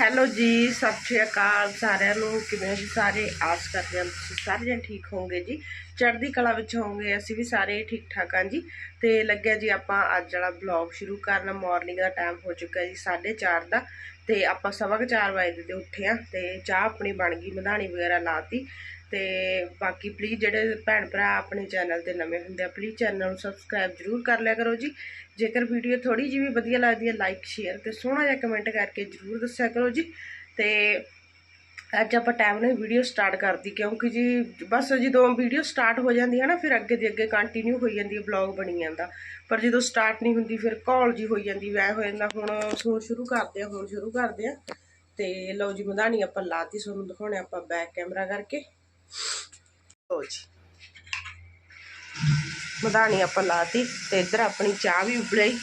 Hello ਜੀ, ਸਤਿ ਸ਼੍ਰੀ ਅਕਾਲ ਸਾਰਿਆਂ ਨੂੰ। ਕਿਵੇਂ ਜੀ ਸਾਰੇ? ਆਸ ਕਰਦੇ ਹਾਂ ਤੁਸੀਂ ਸਾਰੇ ਜਣ ਠੀਕ ਹੋਵੋਗੇ ਜੀ। ਚੜ੍ਹਦੀ ਕਲਾ ਵਿੱਚ ਹੋਵੋਗੇ, ਅਸੀਂ ਵੀ ਸਾਰੇ ਠੀਕ ਠਾਕ ਹਾਂ ਜੀ। ਤੇ ਲੱਗਿਆ ਜੀ ਆਪਾਂ ਅੱਜ ਵਾਲਾ ਬਲੌਗ ਸ਼ੁਰੂ ਕਰਨ। ਮਾਰਨਿੰਗ ਦਾ ਟਾਈਮ ਹੋ ਚੁੱਕਾ ਜੀ 4:30 ਦਾ। ਤੇ ਆਪਾਂ ਸਵਾ ਕੁ ਚਾਰ ਵਜੇ ਦੇ ਉੱਠੇ ਆ ਤੇ ਚਾਹ ਆਪਣੀ ਬਣ ਗਈ, ਮਧਾਣੀ ਵਗੈਰਾ ਲਾਤੀ ਤੇ। ਬਾਕੀ ਪਲੀਜ਼ ਜਿਹੜੇ ਭੈਣ ਭਰਾ ਆਪਣੇ ਚੈਨਲ ਤੇ ਨਵੇਂ ਹੁੰਦੇ ਆ ਪਲੀਜ਼ ਚੈਨਲ ਨੂੰ ਸਬਸਕ੍ਰਾਈਬ ਜਰੂਰ ਕਰ ਲਿਆ ਕਰੋ ਜੀ। ਜੇਕਰ ਵੀਡੀਓ ਥੋੜੀ ਜਿਹੀ ਵੀ ਵਧੀਆ ਲੱਗਦੀ ਹੈ ਲਾਈਕ ਸ਼ੇਅਰ ਤੇ ਸੋਹਣਾ ਜਿਹਾ ਕਮੈਂਟ ਕਰਕੇ ਜਰੂਰ ਦੱਸਿਆ ਕਰੋ ਜੀ। ਤੇ ਅੱਜ ਆਪਾਂ ਟਾਈਮ ਨਾਲ ਵੀਡੀਓ ਸਟਾਰਟ ਕਰਦੀ, ਕਿਉਂਕਿ ਜੀ ਬਸ ਜਦੋਂ ਵੀਡੀਓ ਸਟਾਰਟ ਹੋ ਜਾਂਦੀ ਹੈ ਨਾ, ਫਿਰ ਅੱਗੇ ਦੀ ਅੱਗੇ ਕੰਟੀਨਿਊ ਹੋਈ ਜਾਂਦੀ ਹੈ ਬਲੌਗ ਬਣੀ ਜਾਂਦਾ ਪਰ ਜਦੋਂ ਸਟਾਰਟ ਨਹੀਂ ਹੁੰਦੀ, ਫਿਰ ਕਾਲ ਜੀ ਹੋਈ ਜਾਂਦੀ ਵੈ ਹੋ ਜਾਂਦਾ, ਹੁਣ ਹੁਣ ਸ਼ੁਰੂ ਕਰਦੇ ਆ ਹੁਣ ਸ਼ੁਰੂ ਕਰਦੇ ਆ ਤੇ ਲਓ ਜੀ, ਮਧਾਣੀ ਆਪਾਂ ਲਾਤੀ, ਤੁਹਾਨੂੰ ਦਿਖਾਉਣੇ ਆਪਾਂ ਬੈਕ ਕੈਮਰਾ ਕਰਕੇ। ਲਓ ਜੀ। ਮਧਾਣੀ ਆਪਾਂ ਲਾਤੀ ਤੇ ਇੱਧਰ ਆਪਣੀ ਚਾਹ ਵੀ ਉਬਲੀ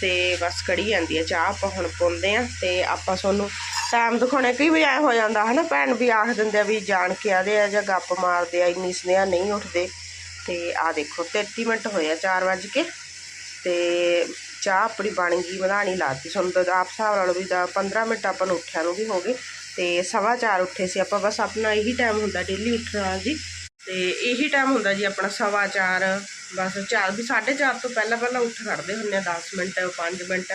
ਤੇ ਬਸ ਕੜੀ ਜਾਂਦੀ ਆ। ਚਾਹ ਆਪਾਂ ਹੁਣ ਪਾਉਂਦੇ ਆ ਤੇ ਆਪਾਂ ਤੁਹਾਨੂੰ ਟਾਈਮ ਦਿਖਾਉਣੇ ਕਈ ਵਾਰ ਐਂ ਹੋ ਜਾਂਦਾ ਹਨਾ। ਭੈਣ ਵੀ ਆਖ ਦਿੰਦੇ ਆ ਵੀ ਜਾਣ ਕੇ ਆਦੇ ਆ ਜਾਂ ਗੱਪ ਮਾਰਦੇ ਆ, ਇੰਨੀ ਸਨੇਹਾ ਨਹੀਂ ਉੱਠਦੇ। ਤੇ ਆ ਦੇਖੋ 33 ਮਿੰਟ ਹੋਏ ਆ 4 ਵਜ ਕੇ ਤੇ ਚਾਹ ਆਪਣੀ ਬਣ ਗਈ, ਮਧਾਣੀ ਲਾਤੀ। ਤੁਹਾਨੂੰ ਤਾਂ ਆਪ ਹਿਸਾਬ ਨਾਲ ਵੀ ਦਾ 15 ਮਿੰਟ ਆਪਾਂ ਨੂੰ ਉੱਠਿਆ ਨੂੰ ਵੀ ਹੋ ਗਏ। ਤੇ ਸਵਾ ਚਾਰ ਉੱਠੇ ਸੀ ਆਪਾਂ, ਬਸ ਆਪਣਾ ਇਹੀ ਟਾਈਮ ਹੁੰਦਾ ਡੇਲੀ ਉੱਠਣ ਦਾ ਜੀ। ਤੇ ਇਹੀ ਟਾਈਮ ਹੁੰਦਾ ਜੀ ਆਪਣਾ ਸਵਾ ਚਾਰ, ਬਸ ਚਾਰ, ਵੀ 4:30 ਤੋਂ ਪਹਿਲਾਂ ਪਹਿਲਾਂ ਉੱਠ ਖੜਦੇ ਹੁੰਦੇ ਆ 10 ਮਿੰਟ 5 ਮਿੰਟ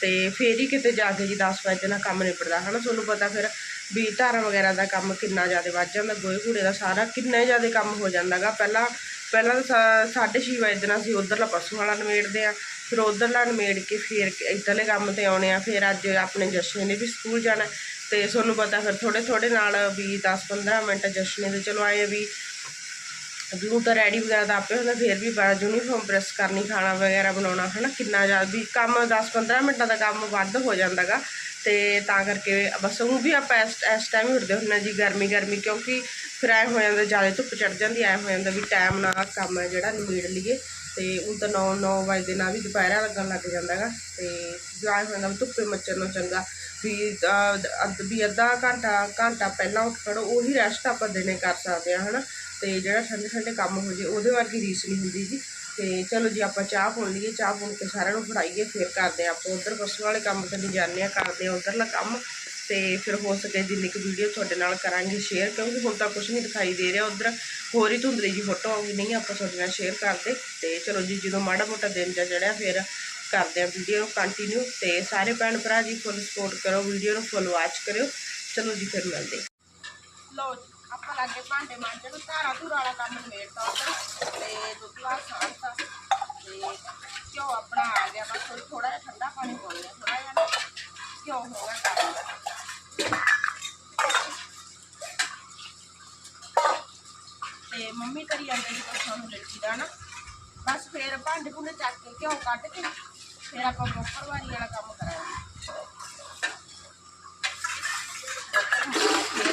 ਤੇ ਫੇਰ ਹੀ ਕਿਤੇ ਜਾ ਕੇ ਜੀ 10 ਵਜੇ ਨਾਲ ਕੰਮ ਨਿਬੜਦਾ, ਹਨਾ? ਤੁਹਾਨੂੰ ਪਤਾ ਫਿਰ ਵੀ ਧਾਰਾ ਵਗੈਰਾ ਦਾ ਕੰਮ ਕਿੰਨਾ ਜ਼ਿਆਦਾ ਵੱਧ ਜਾਂਦਾ, ਗੋਹੇ ਕੂੜੇ ਦਾ ਸਾਰਾ ਕਿੰਨਾ ਜ਼ਿਆਦਾ ਕੰਮ ਹੋ ਜਾਂਦਾਗਾ। ਪਹਿਲਾਂ ਪਹਿਲਾਂ ਤਾਂ 6:30 ਵਜੇ ਨਾਲ ਅਸੀਂ ਉਧਰਲਾ ਪਸ਼ੂ ਵਾਲਾ ਨਿਬੇੜਦੇ ਆ ਫਿਰ ਉਧਰਲਾ ਨਿਬੇੜ ਕੇ ਫਿਰ ਇੱਧਰਲੇ ਕੰਮ ਤੇ ਆਉਣੇ ਆ ਫਿਰ ਅੱਜ ਆਪਣੇ ਜਸ਼ਨ ਨੇ ਵੀ ਸਕੂਲ ਜਾਣਾ, ਤੇ ਤੁਹਾਨੂੰ ਪਤਾ ਫਿਰ ਥੋੜੇ ਥੋੜੇ ਨਾਲ ਵੀ 10-15 ਮਿੰਟ ਜਸ਼ਨ ਦੇ, ਚਲੋ ਆਏ ਵੀ ਜਿਹਨੂੰ ਤਾਂ ਰੈਡੀ ਵਗੈਰਾ ਦਾ ਆਪੇ ਹੁੰਦਾ, ਫਿਰ ਵੀ ਬੜਾ ਯੂਨੀਫਾਰਮ ਪ੍ਰੈਸ ਕਰਨੀ, ਖਾਣਾ ਵਗੈਰਾ ਬਣਾਉਣਾ, ਹਨਾ, ਕਿੰਨਾ ਜ਼ਿਆਦਾ ਵੀ ਕੰਮ 10-15 ਮਿੰਟਾਂ ਦਾ ਕੰਮ ਵੱਧ ਹੋ ਜਾਂਦਾਗਾ। ਤੇ ਤਾਂ ਕਰਕੇ ਬਸ ਉਹ ਵੀ ਆਪਾਂ ਇਸ ਇਸ ਟਾਈਮ ਹੀ ਉੱਠਦੇ ਹੁੰਦੇ ਜੀ, ਗਰਮੀ ਗਰਮੀ, ਕਿਉਂਕਿ ਫਿਰ ਐ ਹੋ ਜਾਂਦਾ, ਜ਼ਿਆਦਾ ਧੁੱਪ ਚੜ ਜਾਂਦੀ, ਐ ਹੋ ਜਾਂਦਾ ਵੀ ਟਾਈਮ ਨਾਲ ਕੰਮ ਹੈ ਜਿਹੜਾ, ਨਿਬੇੜ ਲਈਏ। ਤੇ ਉਹ ਤਾਂ 9 9 ਵਜੇ ਨਾਲ ਵੀ ਦੁਪਹਿਰਾ ਲੱਗਣ ਲੱਗ ਜਾਂਦਾਗਾ। ਤੇ ਜਾਇ ਹੋ ਜਾਂਦਾ ਵੀ ਧੁੱਪੇ ਮੱਚਣ ਨੂੰ ਚੰਗਾ, ਵੀ ਅੱਧ, ਵੀ ਅੱਧਾ ਘੰਟਾ ਘੰਟਾ ਪਹਿਲਾਂ ਉੱਠ ਖੜੋ, ਉਹੀ ਰੈਸਟ ਆਪਾਂ ਦਿਨੇ ਕਰ ਸਕਦੇ ਆ ਹਨਾ। ਤੇ ਜਿਹੜਾ ਠੰਡੇ ਠੰਡੇ ਕੰਮ ਹੋ ਜੇ, ਉਹਦੇ ਵਰਗੀ ਰੀਸ ਨਹੀਂ ਹੁੰਦੀ ਜੀ। ਤੇ ਚਲੋ ਜੀ, ਆਪਾਂ ਚਾਹ ਪੁਣ ਲਈਏ। ਚਾਹ ਪੁਣ ਕੇ ਸਾਰਿਆਂ ਨੂੰ ਫੜਾਈਏ, ਫਿਰ ਕਰਦੇ ਆ ਆਪਾਂ ਉਧਰ ਪਸ਼ੂ ਵਾਲੇ ਕੰਮ ਤੇ ਨਹੀਂ ਜਾਂਦੇ ਆ ਕਰਦੇ ਆ ਉਧਰਲਾ ਕੰਮ। ਤੇ ਫਿਰ ਹੋ ਸਕੇ ਜਿੰਨੀ ਕੁ ਵੀਡੀਓ ਤੁਹਾਡੇ ਨਾਲ ਕਰਾਂਗੇ ਸ਼ੇਅਰ ਕਿਉਂਕਿ ਹੁਣ ਤਾਂ ਕੁਝ ਨਹੀਂ ਦਿਖਾਈ ਦੇ ਰਿਹਾ ਉਧਰ। ਹੋਰ ਹੀ ਧੁੰਦਲੀ ਜੀ ਫੋਟੋ ਆਉਗੀ ਨਹੀਂ ਆਪਾਂ ਤੁਹਾਡੇ ਨਾਲ ਸ਼ੇਅਰ ਕਰਦੇ। ਤੇ ਚਲੋ ਜੀ, ਜਦੋਂ ਮਾੜਾ ਮੋਟਾ ਦਿਨ ਜਾਂ ਚੜਿਆ, ਫਿਰ ਕਰਦੇ ਆ ਵੀਡੀਓ ਨੂੰ ਕੰਟੀਨਿਊ ਤੇ ਸਾਰੇ ਭੈਣ ਭਰਾ ਜੀ ਫੁੱਲ ਸਪੋਰਟ ਕਰੋ ਵੀਡੀਓ ਨੂੰ ਫੁੱਲ ਵਾਚ ਕਰਿਓ। ਚਲੋ ਜੀ, ਫਿਰ ਮਿਲਦੇ ਲਓ ਲੱਗੇ ਭਾਂਡੇ ਮਾਂਜਣ ਧਾਰਾ ਧੂਰਾ ਵਾਲਾ ਕੰਮ ਨਿਬੇੜਤਾ ਉੱਧਰ। ਤੇ ਦੁੱਧ ਲਾ ਸਾਂਭਤਾ ਤੇ ਘਿਓ ਆਪਣਾ ਆ ਗਿਆ। ਬਸ ਥੋੜਾ ਜਿਹਾ ਠੰਡਾ ਪਾਣੀ ਪਾਉਣਾ ਥੋੜਾ ਜਿਹਾ ਨਾ ਘਿਓ ਹੋਗਾ ਕੰਮ ਤੇ ਮੰਮੀ ਕਰੀ ਜਾਂਦੇ ਜੀ ਪਰਸੋਂ ਨੂੰ ਲੱਗੀ ਦਾ ਨਾ। ਬਸ ਫੇਰ ਭਾਂਡੇ ਭੁੰਡੇ ਚੱਕ ਕੇ ਘਿਓ ਕੱਢ ਕੇ ਫਿਰ ਆਪਾਂ ਬੋਕਰ ਵਾਲੀ ਵਾਲਾ ਕੰਮ ਕਰਾਂਗੇ।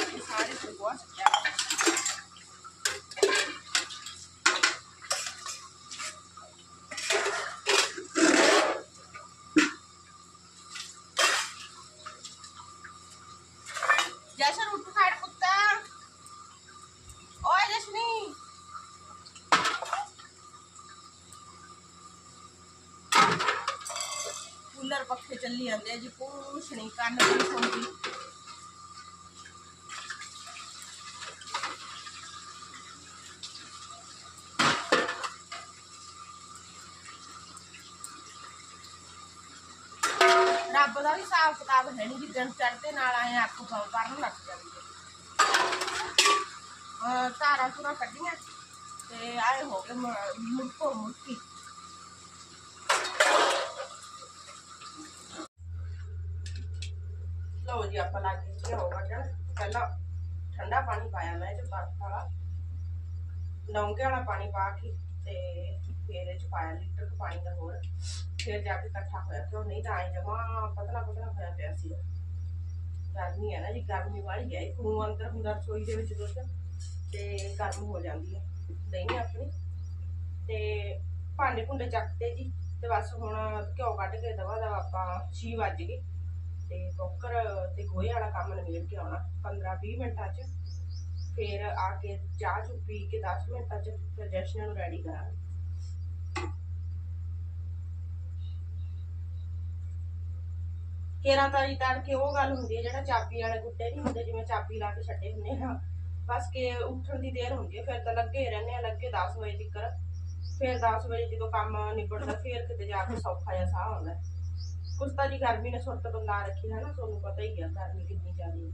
ਫਿਰ ਸਾਰੇ ਸੁਗਵਾ ਜਸ਼ਨ ਉੱਠ ਖੜ ਕੁੱਤਾ ਓਏ ਜਸ਼ਨੀ ਕੂਲਰ ਪੱਖੇ ਚੱਲੀ ਜਾਂਦੇ ਆ ਜੀ ਕੁਛ ਨਹੀਂ ਕੰਨ ਨਹੀਂ ਸੁਣਦੀ ਰੱਬ ਦਾ ਵੀ ਹਿਸਾਬ ਕਿਤਾਬ ਹੈ ਨਹੀਂ ਜਿੱਦਣ ਚੜ੍ਹਦੇ ਨਾਲ ਆਏ ਅੱਖ ਪਾਉ ਕਰਨ ਲੱਗ ਜਾਂਦੀ ਹੈ ਅਹ ਧਾਰਾਂ ਧੁਰਾਂ ਕੱਢੀਆਂ ਤੇ ਆਏ ਹੋ ਗਏ ਮ- ਮੁੜਕੋ ਮੁੜਕੀ ਲਓ ਜੀ, ਆਪਾਂ ਲਾ ਕੇ ਘਿਓ ਕੱਢਣ ਪਹਿਲਾਂ ਠੰਡਾ ਪਾਣੀ ਪਾਇਆ ਮੈਂ ਇਹ ਚ ਬਰਫ ਵਾਲਾ ਲੌਂਗੇ ਵਾਲਾ ਪਾਣੀ ਪਾ ਕੇ ਤੇ ਫਿਰ ਇਹ ਚ ਪਾਇਆ ਲੀਟਰ ਕੁ ਪਾਣੀ ਦਾ ਹੋਰ। ਫਿਰ ਜਾ ਕੇ ਇਕੱਠਾ ਹੋਇਆ ਕਿਉਂ ਨਹੀਂ ਤਾਂ ਐ ਜਮਾ ਪਤਲਾ ਪਤਲਾ ਹੋਇਆ ਪਿਆ ਸੀ। ਗਰਮੀ ਹੈ ਨਾ ਜੀ, ਗਰਮੀ ਵਾਲੀ ਹੈ ਇੱਕ ਨੂੰ ਅੰਦਰ ਹੁੰਦਾ ਰਸੋਈ ਦੇ ਵਿੱਚ ਦੁੱਧ ਤੇ ਗਰਮ ਹੋ ਜਾਂਦੀ ਹੈ ਦਹੀਂ ਆਪਣੀ। ਤੇ ਭਾਂਡੇ ਭੁੰਡੇ ਚੱਕਦੇ ਜੀ। ਤੇ ਬਸ ਹੁਣ ਘਿਓ ਕੱਢ ਕੇ ਦਵਾ ਦਾ ਆਪਾਂ 6 ਵੱਜ ਗਏ। ਤੇ ਕੁੱਕਰ ਤੇ ਗੋਹੇ ਵਾਲਾ ਕੰਮ ਨਿਬੇੜ ਕੇ ਆਉਣਾ 15 20 ਮਿੰਟਾਂ 'ਚ। ਫਿਰ ਆ ਕੇ ਚਾਹ ਚੁ ਪੀ ਕੇ 10 ਮਿੰਟਾਂ 'ਚ ਫਿਰ ਜਸ਼ਨ ਨੂੰ ਰੈਡੀ ਕਰਾਂਗੇ। ਕੇਰਾਂ ਤਾਰੀ ਤੜਕੇ ਉਹ ਗੱਲ ਹੁੰਦੀ ਹੈ, ਜਿਹੜਾ ਚਾਬੀ ਵਾਲੇ ਗੁੱਡੇ ਨਹੀਂ ਹੁੰਦੇ, ਜਿਵੇਂ ਚਾਬੀ ਲਾ ਕੇ ਛੱਡੇ ਹੁੰਦੇ ਆ। ਬਸ ਕਿ ਉੱਠਣ ਦੀ ਦੇਰ ਹੁੰਦੀ ਹੈ, ਫਿਰ ਤਾਂ ਲੱਗੇ ਹੀ ਰਹਿੰਦੇ ਆ, ਲੱਗੇ 10 ਵਜੇ ਤੱਕ ਫਿਰ 10 ਵਜੇ ਜਦੋਂ ਕੰਮ ਨਿਬੜਦਾ, ਫਿਰ ਕਿਤੇ ਜਾ ਕੇ ਸੌਖਾ ਜਿਹਾ ਸਾਹ ਆਉਂਦਾ। ਕੁਛ ਤਾਂ ਜੀ ਗਰਮੀ ਨੇ ਸੁਰਤ ਬੰਦਾ ਰੱਖੀ ਹੈ ਨਾ, ਤੁਹਾਨੂੰ ਪਤਾ ਹੀ ਹੈ ਗਰਮੀ ਕਿੰਨੀ ਜ਼ਿਆਦੀ ਹੈ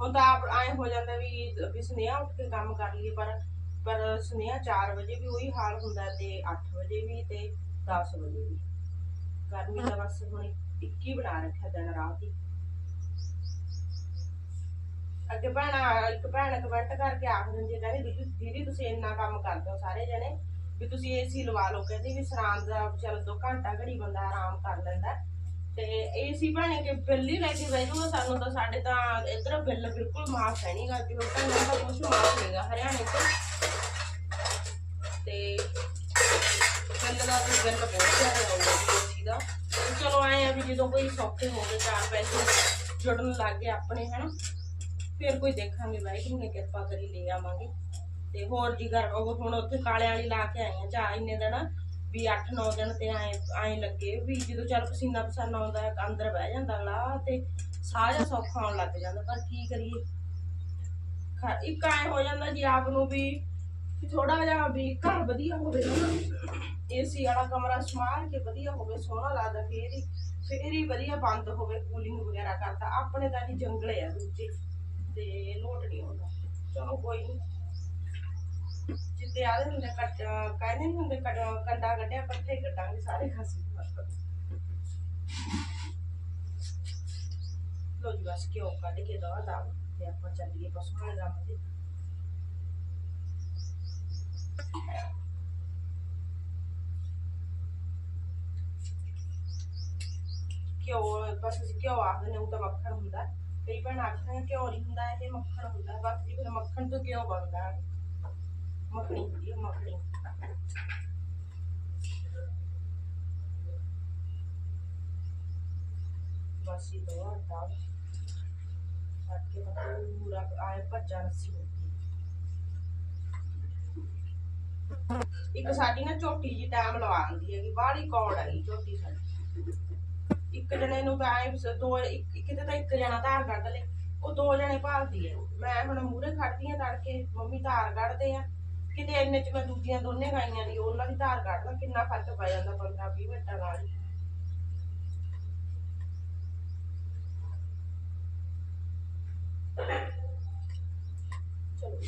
ਹੁਣ ਤਾਂ ਆਪ ਐ ਹੋ ਜਾਂਦਾ ਵੀ ਵੀ ਸੁਨੇਹਾ ਉੱਠ ਕੇ ਕੰਮ ਕਰ ਲਈਏ, ਪਰ ਪਰ ਸੁਨੇਹਾ 4 ਵਜੇ ਵੀ ਉਹੀ ਹਾਲ ਹੁੰਦਾ ਤੇ 8 ਵਜੇ ਵੀ ਤੇ 10 ਵਜੇ ਵੀ। ਗਰਮੀ ਦਾ ਬਸ ਹੁਣ ਇੱਕ ਬਣਾ ਰੱਖਿਆ ਦਿਨ ਰਾਤ ਹੀ। ਅੱਗੇ ਭੈਣਾ, ਇੱਕ ਭੈਣ ਕਮੈਂਟ ਕਰਕੇ ਆਖ ਦਿੰਦੀ ਹੈ, ਕਹਿੰਦੀ ਦੀਦੀ, ਤੁਸੀਂ ਇੰਨਾ ਕੰਮ ਕਰਦੇ ਹੋ ਸਾਰੇ ਜਣੇ। ਵੀ ਤੁਸੀਂ ਏਸੀ ਲਵਾ ਲਓ, ਕਹਿੰਦੀ ਵੀ ਸਰਾਂ ਦਾ ਚਲ ਦੋ ਘੰਟਾ ਘੜੀ ਬੰਦਾ ਆਰਾਮ ਕਰ ਲੈਂਦਾ। ਤੇ ਏਸੀ ਬਣੇ ਕੇ ਬਿੱਲ ਹੀ ਲੈ ਕੇ ਬਹਿ ਜਾਊਗਾ ਸਾਨੂੰ ਤਾਂ, ਸਾਡੇ ਤਾਂ ਇਧਰ ਬਿੱਲ ਬਿਲਕੁਲ ਮਾਫ ਹੈ ਨਹੀਂਗਾ ਕਿ ਉਹ ਤਾਂ ਕੁਝ ਮਾਫ ਨਹੀਂਗਾ ਹਰਿਆਣੇ 'ਚ ਤੇ ਬਿੱਲ ਦਾ ਵੀ ਬਿੱਲ ਬਹੁਤ ਜ਼ਿਆਦਾ ਆਉਂਦਾ ਏਸੀ ਦਾ। ਚਲੋ ਆਏ ਆ ਵੀ ਜਦੋਂ ਕੋਈ ਸੌਖੇ ਹੋ ਗਏ ਚਾਰ ਪੈਸੇ ਜੁੜਨ ਲੱਗ ਗਏ ਆਪਣੇ, ਹਨਾ। ਫਿਰ ਕੋਈ ਦੇਖਾਂਗੇ, ਵਾਹਿਗੁਰੂ ਨੇ ਕਿਰਪਾ ਕਰੀ ਲੈ ਆਵਾਂਗੇ। ਤੇ ਹੋਰ ਜੀ ਘਰ ਉਹ ਹੁਣ ਉੱਥੇ ਕਾਲੇ ਵਾਲੀ ਲਾ ਕੇ ਆਏ ਆ ਚਾ ਇੰਨੇ ਦਿਨ, ਵੀ 8-9 ਦਿਨ ਤੇ ਐ ਐ ਲੱਗੇ ਵੀ ਜਦੋਂ ਚੱਲ ਪਸੀਨਾ ਪਸਾਨਾ ਆਉਂਦਾ, ਅੰਦਰ ਬਹਿ ਜਾਂਦਾ ਅਗਲਾ ਤੇ ਸਾਹ ਜਿਹਾ ਸੌਖਾ ਆਉਣ ਲੱਗ ਜਾਂਦਾ, ਪਰ ਕੀ ਕਰੀਏ? ਇੱਕ ਐ ਹੋ ਜਾਂਦਾ ਜੀ ਆਪ ਨੂੰ ਵੀ ਥੋੜਾ ਜਿਹਾ ਵੀ ਘਰ ਵਧੀਆ ਹੋਵੇ ਏਸੀ ਵਾਲਾ ਕਮਰਾ ਸਮਾਰ ਕੇ ਵਧੀਆ ਹੋਵੇ, ਸੋਹਣਾ ਲੱਗਦਾ ਫੇਰ ਹੀ ਫੇਰ ਹੀ ਵਧੀਆ ਬੰਦ ਹੋਵੇ, ਕੂਲਿੰਗ ਵਗੈਰਾ ਕਰਦਾ। ਆਪਣੇ ਤਾਂ ਜੀ ਜੰਗਲੇ ਆ ਦੂਜੇ, ਤੇ ਲੋਟ ਨਹੀਂ ਆਉਂਦਾ। ਚਲੋ ਕੋਈ ਨਹੀਂ ਜਿੱਤੇ ਆਦੇ ਹੁੰਦੇ ਕੱਟ ਕਹਿੰਦੇ ਨਹੀਂ ਹੁੰਦੇ, ਕੱਟ- ਕੰਡਾ ਕੱਢਿਆ, ਪੱਠੇ ਕੱਟਾਂਗੇ ਸਾਰੇ ਖਾਸੀ ਲੋ ਜੀ, ਬਸ ਕਿਉਂ ਕੱਢ ਕੇ ਦਵਾ ਦਾ ਤੇ ਆਪਾਂ ਚੱਲੀਏ ਪਸ਼ੂਆਂ ਦੇ ਕੰਮ ਤੇ। ਘਿਓ, ਬਸ ਅਸੀਂ ਘਿਓ ਆਖਦੇ ਨੇ, ਉਹ ਤਾਂ ਮੱਖਣ ਹੁੰਦਾ। ਕਈ ਭੈਣਾਂ ਆਖਦੀਆਂ ਘਿਓ ਨਹੀਂ ਹੁੰਦਾ, ਇਹ ਮੱਖਣ ਹੁੰਦਾ। ਬਸ ਜੀ, ਫਿਰ ਮੱਖਣ ਤੋਂ ਘਿਓ ਬਣਦਾ। ਹੈ। ਮੱਖਣੀ ਹੁੰਦੀ ਹੈ ਮੱਖਣੀ। ਬਸ ਇਹ ਦੋ ਆਟਾ ਛੱਡ ਕੇ ਪੂਰਾ ਆਏ ਭੱਜਾ ਰੱਸੀ ਇੱਕ ਸਾਡੀ ਨਾ ਝੋਟੀ ਜੀ ਟਾਈਮ ਲਵਾ ਦਿੰਦੀ ਹੈਗੀ, ਬਾਹਲੀ ਕੌੜ ਹੈਗੀ ਝੋਟੀ ਸਾਡੀ। ਇੱਕ ਜਣੇ ਨੂੰ ਤਾਂ ਐ ਦੋ ਕਿਤੇ ਤਾਂ ਇੱਕ ਜਣਾ ਧਾਰ ਕੱਢ ਲੇ ਉਹ ਦੋ ਜਣੇ ਭਾਲਦੀ ਹੈ ਮੈਂ ਹੁਣ ਮੂਹਰੇ ਖੜਦੀ ਆ ਤੜਕੇ, ਮੰਮੀ ਧਾਰ ਕੱਢਦੇ ਆ। ਕਿਤੇ ਇੰਨੇ ਚ ਮੈਂ ਦੂਜੀਆਂ ਦੋਨੇ ਗਾਈਆਂ ਦੀ, ਉਹਨਾਂ ਦੀ ਧਾਰ ਕੱਢਦਾ ਕਿੰਨਾ ਫ਼ਰਕ ਪੈ ਜਾਂਦਾ 15 20 ਮਿੰਟਾਂ ਨਾਲ ਹੀ। ਚਲੋ।